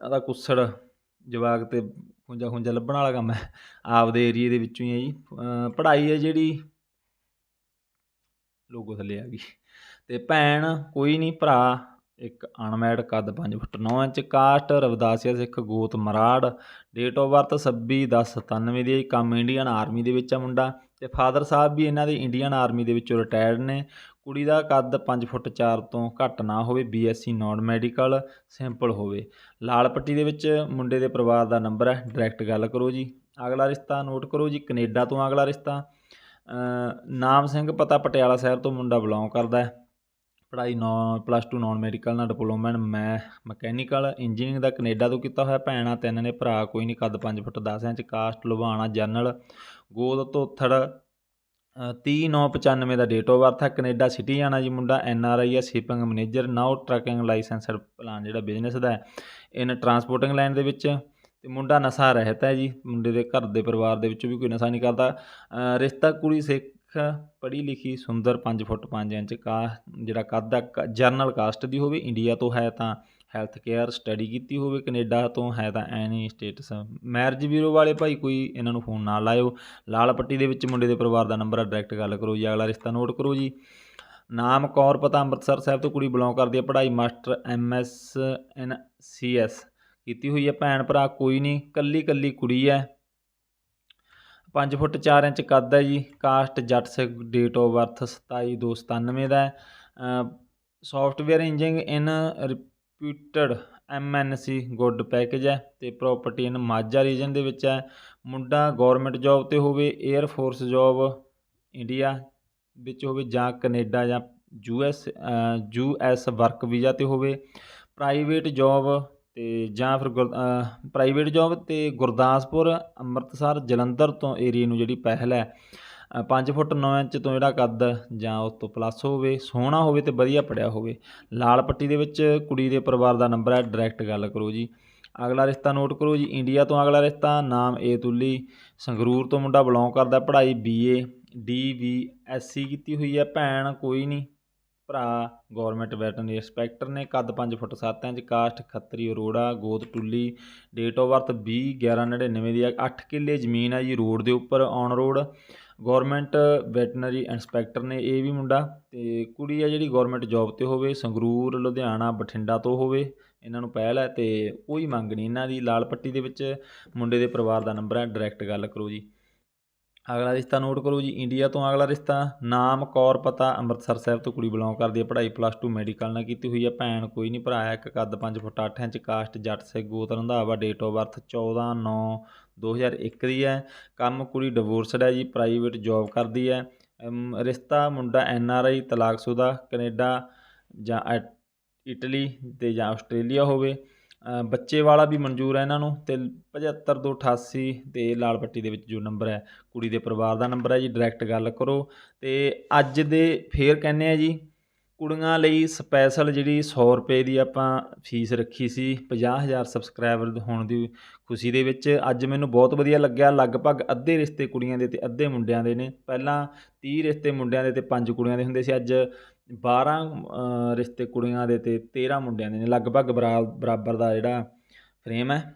ਉਹਦਾ ਕੁੱਸੜ ਜਵਾਕ ਤੇ ਖੁੰਝਾ ਖੁੰਝਾ ਲੱਭਣ ਵਾਲਾ ਕੰਮ ਹੈ, ਆਪਦੇ ਏਰੀਏ ਦੇ ਵਿੱਚੋਂ ਹੀ ਹੈ ਜੀ। ਪੜ੍ਹਾਈ ਹੈ ਜਿਹੜੀ, ਲੋਗੋ ਥੱਲੇ ਆ ਗਈ। ਤੇ ਭੈਣ ਕੋਈ ਨਹੀਂ, ਭਰਾ ਇੱਕ ਅਨਮੈਡ ਕੱਦ 5 feet 9 inch caste, Ravidasia Sikh ਗੋਤ ਮਰਾੜ ਡੇਟ ਆਫ ਬਰਥ 26 10 97 ਦੀ ਕੰਮ ਇੰਡੀਅਨ ਆਰਮੀ ਦੇ ਵਿੱਚ ਆ ਮੁੰਡਾ ਤੇ ਫਾਦਰ ਸਾਹਿਬ ਵੀ ਇਹਨਾਂ ਦੇ ਇੰਡੀਅਨ ਆਰਮੀ ਦੇ ਵਿੱਚੋਂ ਰਿਟਾਇਰਡ ਨੇ। ਕੁੜੀ ਦਾ ਕੱਦ 5 ਫੁੱਟ 4 ਤੋਂ ਘੱਟ ਨਾ ਹੋਵੇ ਬੀਐਸਸੀ ਨਾਨ ਮੈਡੀਕਲ ਸਿੰਪਲ ਹੋਵੇ। ਲਾਲ ਪੱਟੀ ਦੇ ਵਿੱਚ ਮੁੰਡੇ ਦੇ ਪਰਿਵਾਰ ਦਾ ਨੰਬਰ ਹੈ ਡਾਇਰੈਕਟ ਗੱਲ ਕਰੋ ਜੀ। ਅਗਲਾ ਰਿਸ਼ਤਾ ਨੋਟ ਕਰੋ ਜੀ, ਕੈਨੇਡਾ ਤੋਂ ਅਗਲਾ ਰਿਸ਼ਤਾ। ਨਾਮ ਸਿੰਘ ਪਤਾ ਪਟਿਆਲਾ ਸ਼ਹਿਰ ਤੋਂ ਮੁੰਡਾ ਬਿਲੋਂਗ ਕਰਦਾ ਹੈ। ਪੜ੍ਹਾਈ ਨੌ ਪਲੱਸ ਟੂ ਨਾਨ ਮੈਡੀਕਲ ਨਾਲ ਡਿਪਲੋਮਾ ਇਨ ਮੈਂ ਮਕੈਨੀਕਲ ਇੰਜੀਨੀਅਰਿੰਗ ਦਾ ਕੈਨੇਡਾ ਤੋਂ ਕੀਤਾ ਹੋਇਆ ਭੈਣਾਂ ਤਿੰਨ ਨੇ ਭਰਾ, ਕੋਈ ਨਹੀਂ ਕੱਦ 5 foot 10 inch caste Lubana general, ਗੋਦ ਧੋਥੜ 30995 ਦਾ ਡੇਟ ਆਫ ਬਰਥ ਹੈ, ਕੈਨੇਡਾ ਸਿਟੀ ਜਾਣਾ ਜੀ ਮੁੰਡਾ ਐਨ ਆਰ ਆਈ ਹੈ shipping manager now trucking licensed plan ਜਿਹੜਾ ਬਿਜ਼ਨਸ ਦਾ ਹੈ ਇਨ ਟਰਾਂਸਪੋਰਟਿੰਗ ਲਾਈਨ ਦੇ ਵਿੱਚ, ਤੇ ਮੁੰਡਾ ਨਸ਼ਾ ਰਹਿਤ ਹੈ ਜੀ, ਮੁੰਡੇ ਦੇ ਘਰ ਦੇ ਪਰਿਵਾਰ ਦੇ ਵਿੱਚੋਂ ਵੀ ਕੋਈ ਨਸ਼ਾ ਨਹੀਂ ਕਰਦਾ ਰਿਸ਼ਤਾ ਕੁੜੀ ਸੇ ਪੜ੍ਹੀ ਲਿਖੀ, ਸੁੰਦਰ 5 ਫੁੱਟ 5 ਇੰਚ ਕਾ, ਜਿਹੜਾ ਕੱਦ ਆ ਜਰਨਲ ਕਾਸਟ ਦੀ ਹੋਵੇ, ਇੰਡੀਆ ਤੋਂ ਹੈ ਤਾਂ ਹੈਲਥ ਕੇਅਰ ਸਟੱਡੀ ਕੀਤੀ ਹੋਵੇ, ਕੈਨੇਡਾ ਤੋਂ ਹੈ ਤਾਂ ਐਨੀ ਸਟੇਟਸ। ਮੈਰਿਜ ਬਿਊਰੋ ਵਾਲੇ ਭਾਈ, ਕੋਈ ਇਹਨਾਂ ਨੂੰ ਫੋਨ ਨਾ ਲਾਇਓ। ਲਾਲ ਪੱਟੀ ਦੇ ਵਿੱਚ ਮੁੰਡੇ ਦੇ ਪਰਿਵਾਰ ਦਾ ਨੰਬਰ ਆ, ਡਾਇਰੈਕਟ ਗੱਲ ਕਰੋ ਜੀ, ਅਗਲਾ ਰਿਸ਼ਤਾ ਨੋਟ ਕਰੋ ਜੀ। ਨਾਮ ਕੌਰ ਪਤਾ, ਅੰਮ੍ਰਿਤਸਰ ਸਾਹਿਬ ਤੋਂ ਕੁੜੀ ਬਿਲੋਂਗ ਕਰਦੀ ਹੈ ਪੜ੍ਹਾਈ master M S N C S ਕੀਤੀ ਹੋਈ ਹੈ ਭੈਣ ਭਰਾ ਕੋਈ ਨਹੀਂ, ਕੱਲੀ ਕੱਲੀ ਕੁੜੀ ਹੈ 5 ਫੁੱਟ 4 ਇੰਚ ਕੱਦ ਹੈ ਜੀ, caste Jatt Sikh date of birth 27 ਦੋ 97 ਦਾ ਹੈ। Software engineering in reputed MNC good package ਹੈ ਤੇ ਪ੍ਰਾਪਰਟੀ ਇਨ ਮਾਝਾ ਰੀਜਨ ਦੇ ਵਿੱਚ ਹੈ। ਮੁੰਡਾ ਗਵਰਨਮੈਂਟ ਜੌਬ ਤੇ ਹੋਵੇ 에ਅਰ ਫੋਰਸ ਜੌਬ ਇੰਡੀਆ ਵਿੱਚ ਹੋਵੇ ਜਾਂ ਕੈਨੇਡਾ ਜਾਂ ਯੂਐਸ ਯੂਐਸ ਵਰਕ ਵੀਜ਼ਾ ਤੇ ਹੋਵੇ। ਪ੍ਰਾਈਵੇਟ ਜੌਬ ਅਤੇ ਜਾਂ ਫਿਰ ਗੁਰ ਪ੍ਰਾਈਵੇਟ ਜੋਬ ਅਤੇ ਗੁਰਦਾਸਪੁਰ, ਅੰਮ੍ਰਿਤਸਰ, ਜਲੰਧਰ ਤੋਂ ਏਰੀਏ ਨੂੰ ਜਿਹੜੀ ਪਹਿਲ ਹੈ ਪੰਜ ਫੁੱਟ 9 ਇੰਚ ਤੋਂ ਜਿਹੜਾ ਕੱਦ ਜਾਂ ਉਸ ਤੋਂ ਪਲੱਸ ਹੋਵੇ, ਸੋਹਣਾ ਹੋਵੇ ਤੇ ਵਧੀਆ ਪੜਿਆ ਹੋਵੇ। ਲਾਲ ਪੱਟੀ ਦੇ ਵਿੱਚ ਕੁੜੀ ਦੇ ਪਰਿਵਾਰ ਦਾ ਨੰਬਰ ਹੈ ਡਾਇਰੈਕਟ ਗੱਲ ਕਰੋ ਜੀ। ਅਗਲਾ ਰਿਸ਼ਤਾ ਨੋਟ ਕਰੋ ਜੀ ਇੰਡੀਆ ਤੋਂ ਅਗਲਾ ਰਿਸ਼ਤਾ, ਨਾਮ ਏ ਤੁੱਲੀ ਸੰਗਰੂਰ ਤੋਂ ਮੁੰਡਾ ਬਿਲੋਂਗ ਕਰਦਾ ਪੜ੍ਹਾਈ ਬੀਏ ਡੀ ਵੀ ਐਸਸੀ ਕੀਤੀ ਹੋਈ ਹੈ, ਭੈਣ ਕੋਈ ਨਹੀਂ। ਭਰਾ ਗਵਰਨਮੈਂਟ ਵੈਟਰਨਰੀ ਇੰਸਪੈਕਟਰ ਨੇ ਕੱਦ 5 foot 7 inch caste Khatri, Arora, ਗੋਦ ਟੁੱਲੀ ਡੇਟ ਆਫ ਬਰਥ 20 1199 ਦੀ ਹੈ 8 ਕਿੱਲੇ ਜ਼ਮੀਨ ਹੈ ਜੀ ਰੋਡ ਦੇ ਉੱਪਰ on road government veterinary inspector ਨੇ ਇਹ ਵੀ ਮੁੰਡਾ ਤੇ ਕੁੜੀ ਆ ਜਿਹੜੀ ਗਵਰਨਮੈਂਟ ਜੌਬ ਤੇ ਹੋਵੇ, ਸੰਗਰੂਰ, ਲੁਧਿਆਣਾ, ਬਠਿੰਡਾ ਤੋਂ ਹੋਵੇ, ਇਹਨਾਂ ਨੂੰ ਪਹਿਲ ਹੈ ਤੇ ਕੋਈ ਮੰਗ ਨਹੀਂ ਇਹਨਾਂ ਦੀ। ਲਾਲ ਪੱਟੀ ਦੇ ਵਿੱਚ ਮੁੰਡੇ ਦੇ ਪਰਿਵਾਰ ਦਾ ਨੰਬਰ ਹੈ ਡਾਇਰੈਕਟ ਗੱਲ ਕਰੋ ਜੀ। ਅਗਲਾ ਰਿਸ਼ਤਾ ਨੋਟ ਕਰੋ ਜੀ, ਇੰਡੀਆ ਤੋਂ ਅਗਲਾ ਰਿਸ਼ਤਾ। ਨਾਮ, ਕੌਰ, ਪਤਾ, ਅੰਮ੍ਰਿਤਸਰ ਸਾਹਿਬ ਤੋਂ ਕੁੜੀ ਬਿਲੋਂਗ ਕਰਦੀ ਹੈ। ਪੜ੍ਹਾਈ ਪਲੱਸ 2 ਮੈਡੀਕਲ ਨਾਲ ਕੀਤੀ ਹੋਈ ਹੈ। ਭੈਣ ਕੋਈ ਨਹੀਂ, ਭਰਾ ਹੈ। ਇੱਕ ਕੱਦ 5 ਫੁੱਟ 8 ਇੰਚ, ਕਾਸਟ ਜੱਟ ਸੇ ਗੋਤ ਰੰਧਾਵਾ ਡੇਟ ਆਫ ਬਰਥ 14 9 2001 ਦੀ ਹੈ। ਕੰਮ ਕੁੜੀ ਡਿਵੋਰਸਡ ਹੈ ਜੀ ਪ੍ਰਾਈਵੇਟ ਜੌਬ ਕਰਦੀ ਹੈ। ਰਿਸ਼ਤਾ ਮੁੰਡਾ ਐਨ ਆਰ ਆਈ ਤਲਾਕਸ਼ੁਦਾ ਕੈਨੇਡਾ ਜਾਂ ਐ- ਇਟਲੀ ਤੇ ਜਾਂ ਆਸਟ੍ਰੇਲੀਆ ਹੋਵੇ। ਬੱਚੇ ਵਾਲਾ ਵੀ ਮਨਜ਼ੂਰ ਹੈ ਇਹਨਾਂ ਨੂੰ ਤੇ 75 ਤੋਂ 88 ਤੇ ਲਾਲ ਪੱਟੀ ਦੇ ਵਿੱਚ ਜੋ ਨੰਬਰ ਹੈ, ਕੁੜੀ ਦੇ ਪਰਿਵਾਰ ਦਾ ਨੰਬਰ ਹੈ ਜੀ ਡਾਇਰੈਕਟ ਗੱਲ ਕਰੋ। ਤੇ ਅੱਜ ਦੇ ਫੇਰ ਕਹਿੰਦੇ ਆ ਜੀ, ਕੁੜੀਆਂ ਲਈ ਸਪੈਸ਼ਲ ਜਿਹੜੀ 100 ਰੁਪਏ ਦੀ ਆਪਾਂ ਫੀਸ ਰੱਖੀ ਸੀ 50000 ਸਬਸਕ੍ਰਾਈਬਰ ਹੋਣ ਦੀ ਖੁਸ਼ੀ ਦੇ ਵਿੱਚ ਅੱਜ ਮੈਨੂੰ ਬਹੁਤ ਵਧੀਆ ਲੱਗਿਆ। ਲਗਭਗ ਅੱਧੇ ਰਿਸ਼ਤੇ ਕੁੜੀਆਂ ਦੇ ਤੇ ਅੱਧੇ ਮੁੰਡਿਆਂ ਦੇ ਨੇ। ਪਹਿਲਾਂ 30 ਰਿਸ਼ਤੇ ਮੁੰਡਿਆਂ ਦੇ ਤੇ 5 ਕੁੜੀਆਂ ਦੇ ਹੁੰਦੇ ਸੀ। ਅੱਜ ਬਾਰ੍ਹਾਂ ਰਿਸ਼ਤੇ ਕੁੜੀਆਂ ਦੇ ਅਤੇ ਤੇਰ੍ਹਾਂ ਮੁੰਡਿਆਂ ਦੇ ਨੇ। ਲਗਭਗ ਬਰਾ- ਬਰਾਬਰ ਦਾ ਜਿਹੜਾ ਫਰੇਮ ਹੈ।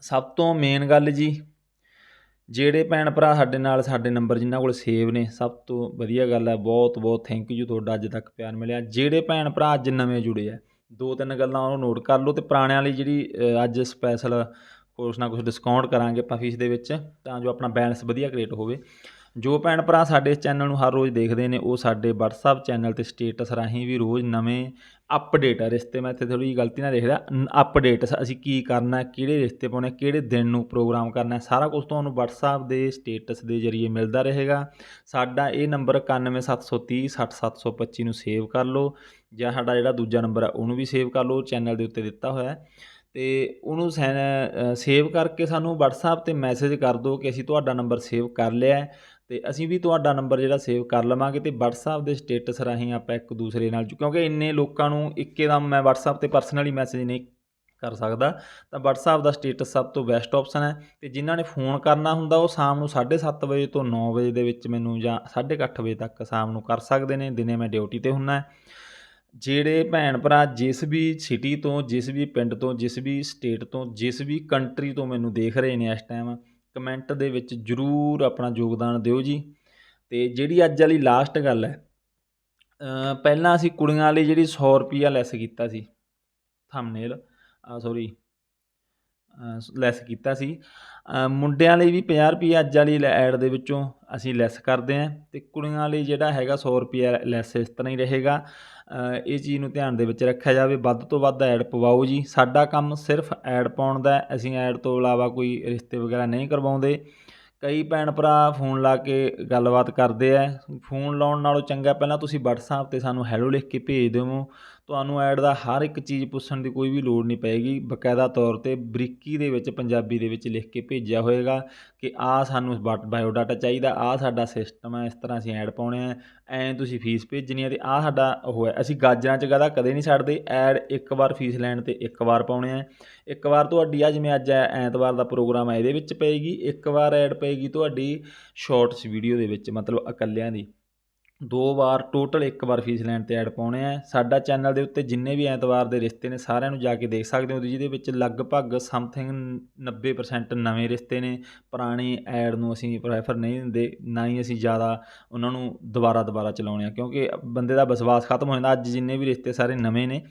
ਸਭ ਤੋਂ ਮੇਨ ਗੱਲ ਜੀ, ਜਿਹੜੇ ਭੈਣ ਭਰਾ ਸਾਡੇ ਨਾਲ ਸਾਡੇ ਨੰਬਰ ਜਿਨ੍ਹਾਂ ਕੋਲ ਸੇਵ ਨੇ, ਸਭ ਤੋਂ ਵਧੀਆ ਗੱਲ ਹੈ, ਬਹੁਤ ਬਹੁਤ ਥੈਂਕ ਯੂ ਤੁਹਾਡਾ ਅੱਜ ਤੱਕ ਪਿਆਰ ਮਿਲਿਆ। ਜਿਹੜੇ ਭੈਣ ਭਰਾ ਅੱਜ ਨਵੇਂ ਜੁੜੇ ਆ, ਦੋ ਤਿੰਨ ਗੱਲਾਂ ਉਹਨੂੰ ਨੋਟ ਕਰ ਲਓ ਤੇ ਪੁਰਾਣਿਆਂ ਲਈ ਜਿਹੜੀ ਅੱਜ ਸਪੈਸ਼ਲ ਕੁਛ ਨਾ ਕੁਛ ਡਿਸਕਾਊਂਟ ਕਰਾਂਗੇ ਆਪਾਂ ਫੀਸ ਦੇ ਵਿੱਚ, ਤਾਂ ਜੋ ਆਪਣਾ ਬੈਲੈਂਸ ਵਧੀਆ ਕ੍ਰੀਏਟ ਹੋਵੇ। ਜੋ ਭੈਣ ਭਰਾ ਸਾਡੇ ਇਸ ਚੈਨਲ ਨੂੰ ਹਰ ਰੋਜ਼ ਦੇਖਦੇ ਨੇ, ਉਹ ਸਾਡੇ WhatsApp ਚੈਨਲ ਤੇ ਸਟੇਟਸ ਰਾਹੀਂ ਵੀ ਰੋਜ਼ ਨਵੇਂ ਅਪਡੇਟ ਆ। ਰਿਸ਼ਤੇ ਮੈਂ ਇੱਥੇ ਥੋੜੀ ਜਿਹੀ ਗਲਤੀ ਨਾਲ ਦੇਖਦਾ ਅਪਡੇਟਸ ਅਸੀਂ ਕੀ ਕਰਨਾ, ਕਿਹੜੇ ਰਿਸ਼ਤੇ ਪਾਉਣੇ, ਕਿਹੜੇ ਦਿਨ ਨੂੰ ਪ੍ਰੋਗਰਾਮ ਕਰਨਾ, ਸਾਰਾ ਕੁਝ ਤੁਹਾਨੂੰ WhatsApp ਦੇ ਸਟੇਟਸ ਦੇ ਜ਼ਰੀਏ ਮਿਲਦਾ ਰਹੇਗਾ। ਸਾਡਾ ਇਹ ਨੰਬਰ 91730 60725 ਨੂੰ ਸੇਵ ਕਰ ਲਓ, ਜਾਂ ਸਾਡਾ ਜਿਹੜਾ ਦੂਜਾ ਨੰਬਰ ਆ, ਉਹਨੂੰ ਵੀ ਸੇਵ ਕਰ ਲਓ ਚੈਨਲ ਦੇ ਉੱਤੇ ਦਿੱਤਾ ਹੋਇਆ। ਹੈ ਤੇ ਉਹਨੂੰ ਸੈਨ ਸੇਵ ਕਰਕੇ ਸਾਨੂੰ WhatsApp ਤੇ ਮੈਸੇਜ ਕਰ ਦਿਓ ਕਿ ਅਸੀਂ ਤੁਹਾਡਾ ਨੰਬਰ ਸੇਵ ਕਰ ਲਿਆ ਤੇ ਅਸੀਂ ਵੀ ਤੁਹਾਡਾ ਨੰਬਰ ਜਿਹੜਾ ਸੇਵ ਕਰ ਲਵਾਂਗੇ ਤੇ WhatsApp ਦੇ ਸਟੇਟਸ ਰਾਹੀਂ ਆਪਾਂ ਇੱਕ ਦੂਸਰੇ ਨਾਲ ਕਿਉਂਕਿ ਇੰਨੇ ਲੋਕਾਂ ਨੂੰ ਇੱਕੇ ਦਮ ਮੈਂ WhatsApp ਤੇ ਪਰਸਨਲੀ ਮੈਸੇਜ ਨਹੀਂ ਕਰ ਸਕਦਾ। ਤਾਂ WhatsApp ਦਾ ਸਟੇਟਸ ਸਭ ਤੋਂ ਬੈਸਟ ਆਪਸ਼ਨ ਹੈ ਤੇ ਜਿਨ੍ਹਾਂ ਨੇ ਫੋਨ ਕਰਨਾ ਹੁੰਦਾ ਉਹ ਸ਼ਾਮ ਨੂੰ 7:30 ਵਜੇ ਤੋਂ 9 ਵਜੇ ਦੇ ਵਿੱਚ ਮੈਨੂੰ ਜਾਂ 8:30 ਵਜੇ ਤੱਕ ਸ਼ਾਮ ਨੂੰ ਕਰ ਸਕਦੇ ਨੇ, ਦਿਨੇ ਮੈਂ ਡਿਊਟੀ ਤੇ ਹੁੰਨਾ ਜਿਹੜੇ ਭੈਣ ਭਰਾ ਜਿਸ ਵੀ ਸਿਟੀ ਤੋਂ, ਜਿਸ ਵੀ ਪਿੰਡ ਤੋਂ, ਜਿਸ ਵੀ ਸਟੇਟ ਤੋਂ, ਜਿਸ ਵੀ ਕੰਟਰੀ ਤੋਂ ਮੈਨੂੰ ਦੇਖ ਰਹੇ ਨੇ ਇਸ ਟਾਈਮ ਕਮੈਂਟ ਦੇ ਵਿੱਚ ਜਰੂਰ ਆਪਣਾ ਯੋਗਦਾਨ ਦਿਓ ਜੀ। ਤੇ ਜਿਹੜੀ ਅੱਜ ਵਾਲੀ ਲਾਸਟ ਗੱਲ ਹੈ ਪਹਿਲਾਂ ਅਸੀਂ ਕੁੜੀਆਂ ਲਈ ਜਿਹੜੀ 100 ਰੁਪਿਆ ਲੈਸ ਕੀਤਾ ਸੀ ਥੰਬਨੇਲ ਸੌਰੀ ਲੈਸ ਕੀਤਾ ਸੀ। ਮੁੰਡਿਆਂ ਲਈ ਵੀ 50 ਰੁਪਏ ਅੱਜ ਵਾਲੀ ਐਡ ਦੇ ਵਿੱਚੋਂ ਅਸੀਂ ਲੈਸ ਕਰਦੇ ਹਾਂ। ਤੇ ਕੁੜੀਆਂ ਲਈ ਜਿਹੜਾ ਹੈਗਾ 100 ਰੁਪਏ ਲੈਸ ਇਸ ਤਰ੍ਹਾਂ ਹੀ ਰਹੇਗਾ। ਇਹ ਚੀਜ਼ ਨੂੰ ਧਿਆਨ ਦੇ ਵਿੱਚ ਰੱਖਿਆ ਜਾਵੇ। ਵੱਧ ਤੋਂ ਵੱਧ ਐਡ ਪਵਾਓ ਜੀ। ਸਾਡਾ ਕੰਮ ਸਿਰਫ ਐਡ ਪਾਉਣ ਦਾ ਅਸੀਂ ਐਡ ਤੋਂ ਇਲਾਵਾ ਕੋਈ ਰਿਸ਼ਤੇ ਵਗੈਰਾ ਨਹੀਂ ਕਰਵਾਉਂਦੇ। ਕਈ ਭੈਣ ਭਰਾ ਫੋਨ ਲਾ ਕੇ ਗੱਲਬਾਤ ਕਰਦੇ ਆ। ਫੋਨ ਲਾਉਣ ਨਾਲੋਂ ਚੰਗਾ ਪਹਿਲਾਂ ਤੁਸੀਂ WhatsApp ਤੇ ਸਾਨੂੰ ਹੈਲੋ ਲਿਖ ਕੇ ਭੇਜ ਦਿਓ ਤੁਹਾਨੂੰ ਐਡ ਦਾ ਹਰ ਇੱਕ ਚੀਜ਼ ਪੁੱਛਣ ਦੀ ਕੋਈ ਵੀ ਲੋੜ ਨਹੀਂ ਪਏਗੀ। ਬਕਾਇਦਾ ਤੌਰ ਤੇ ਬਰੀਕੀ ਦੇ ਵਿੱਚ ਪੰਜਾਬੀ ਦੇ ਵਿੱਚ ਲਿਖ ਕੇ ਭੇਜਿਆ ਹੋਏਗਾ ਕਿ ਆ ਸਾਨੂੰ ਬਾਇਓਡਾਟਾ ਚਾਹੀਦਾ, ਆ ਸਾਡਾ ਸਿਸਟਮ ਹੈ, ਇਸ ਤਰ੍ਹਾਂ ਅਸੀਂ ਐਡ ਪਾਉਣੇ ਆ, ਐਂ ਤੁਸੀਂ ਫੀਸ ਭੇਜਣੀ ਹੈ ਤੇ ਆ ਸਾਡਾ ਉਹ ਹੈ। ਅਸੀਂ ਗਾਜਰਾਂ ਚ ਗਾਦਾ ਕਦੇ ਨਹੀਂ ਛੱਡਦੇ, ਐਡ ਇੱਕ ਵਾਰ ਫੀਸ ਲੈਣ ਤੇ ਇੱਕ ਵਾਰ ਪਾਉਣੇ ਆ। ਇੱਕ ਵਾਰ ਤੁਹਾਡੀ ਆ, ਜਿਵੇਂ ਅੱਜ ਐਤਵਾਰ ਦਾ ਪ੍ਰੋਗਰਾਮ ਹੈ ਇਹਦੇ ਵਿੱਚ ਪਏਗੀ, ਇੱਕ ਵਾਰ ਐਡ ਪਏਗੀ ਤੁਹਾਡੀ ਸ਼ਾਰਟਸ ਵੀਡੀਓ ਦੇ ਵਿੱਚ, ਮਤਲਬ ਇਕੱਲਿਆਂ ਦੀ। ਦੋ ਵਾਰ ਟੋਟਲ ਇੱਕ ਵਾਰ ਫੀਸ ਲੈਣ ਤੇ ਐਡ ਪਾਉਣੇ ਆ। ਸਾਡਾ ਚੈਨਲ ਦੇ ਉੱਤੇ ਜਿੰਨੇ ਵੀ ਐਤਵਾਰ ਦੇ ਰਿਸ਼ਤੇ ਨੇ, ਸਾਰਿਆਂ ਨੂੰ ਜਾ ਕੇ ਦੇਖ ਸਕਦੇ ਹੋ ਜਿਹਦੇ ਵਿੱਚ ਲਗਭਗ ਸਮਥਿੰਗ 90% ਨਵੇਂ ਰਿਸ਼ਤੇ ਨੇ। ਪੁਰਾਣੀ ਐਡ ਨੂੰ ਅਸੀਂ ਪ੍ਰੈਫਰ ਨਹੀਂ ਦਿੰਦੇ, ਨਾ ਹੀ ਅਸੀਂ ਜ਼ਿਆਦਾ ਉਹਨਾਂ ਨੂੰ ਦੁਬਾਰਾ ਦੁਬਾਰਾ ਚਲਾਉਣੇ ਆ। ਕਿਉਂਕਿ ਬੰਦੇ ਦਾ ਵਿਸ਼ਵਾਸ ਖਤਮ ਹੋ ਜਾਂਦਾ। ਅੱਜ ਜਿੰਨੇ ਵੀ ਰਿਸ਼ਤੇ ਸਾਰੇ ਨਵੇਂ ਨੇ,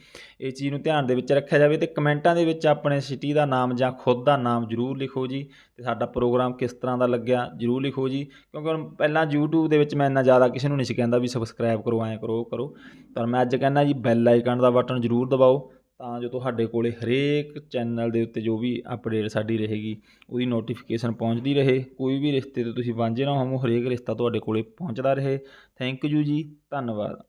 ਇਹ ਚੀਜ਼ ਨੂੰ ਧਿਆਨ ਦੇ ਵਿੱਚ ਰੱਖਿਆ ਜਾਵੇ ਤੇ ਕਮੈਂਟਾਂ ਦੇ ਵਿੱਚ ਆਪਣੇ ਸਿਟੀ ਦਾ ਨਾਮ ਜਾਂ ਖੁਦ ਦਾ ਨਾਮ ਜ਼ਰੂਰ ਲਿਖੋ ਜੀ। ਤੇ ਸਾਡਾ ਪ੍ਰੋਗਰਾਮ ਕਿਸ ਤਰ੍ਹਾਂ ਦਾ ਲੱਗਿਆ, ਜ਼ਰੂਰ ਲਿਖੋ ਜੀ। ਕਿਉਂਕਿ ਹੁਣ ਪਹਿਲਾਂ YouTube ਦੇ ਵਿੱਚ ਮੈਂ ਇੰਨਾ ਜ਼ਿਆਦਾ ਕਿਸੇ ਨੂੰ ਨਹੀਂ ਸੀ ਕਹਿੰਦਾ ਵੀ ਸਬਸਕ੍ਰਾਈਬ ਕਰੋ, ਐਂ ਕਰੋ, ਉਹ ਕਰੋ। ਪਰ ਮੈਂ ਅੱਜ ਕਹਿੰਦਾ ਜੀ ਬੈਲ ਆਈਕਨ ਦਾ ਬਟਨ ਜ਼ਰੂਰ ਦਬਾਓ, ਤਾਂ ਜੋ ਤੁਹਾਡੇ ਕੋਲੇ ਹਰੇਕ ਚੈਨਲ ਦੇ ਉੱਤੇ ਜੋ ਵੀ ਅਪਡੇਟ ਸਾਡੀ ਰਹੇਗੀ, ਉਹਦੀ ਨੋਟੀਫਿਕੇਸ਼ਨ ਪਹੁੰਚਦੀ ਰਹੇ। ਕੋਈ ਵੀ ਰਿਸ਼ਤੇ ਤੇ ਤੁਸੀਂ ਵਾਂਝੇ ਨਾ ਹੋਵੋ, ਹਰੇਕ ਰਿਸ਼ਤਾ ਤੁਹਾਡੇ ਕੋਲੇ ਪਹੁੰਚਦਾ ਰਹੇ। ਥੈਂਕ ਯੂ ਜੀ, ਧੰਨਵਾਦ।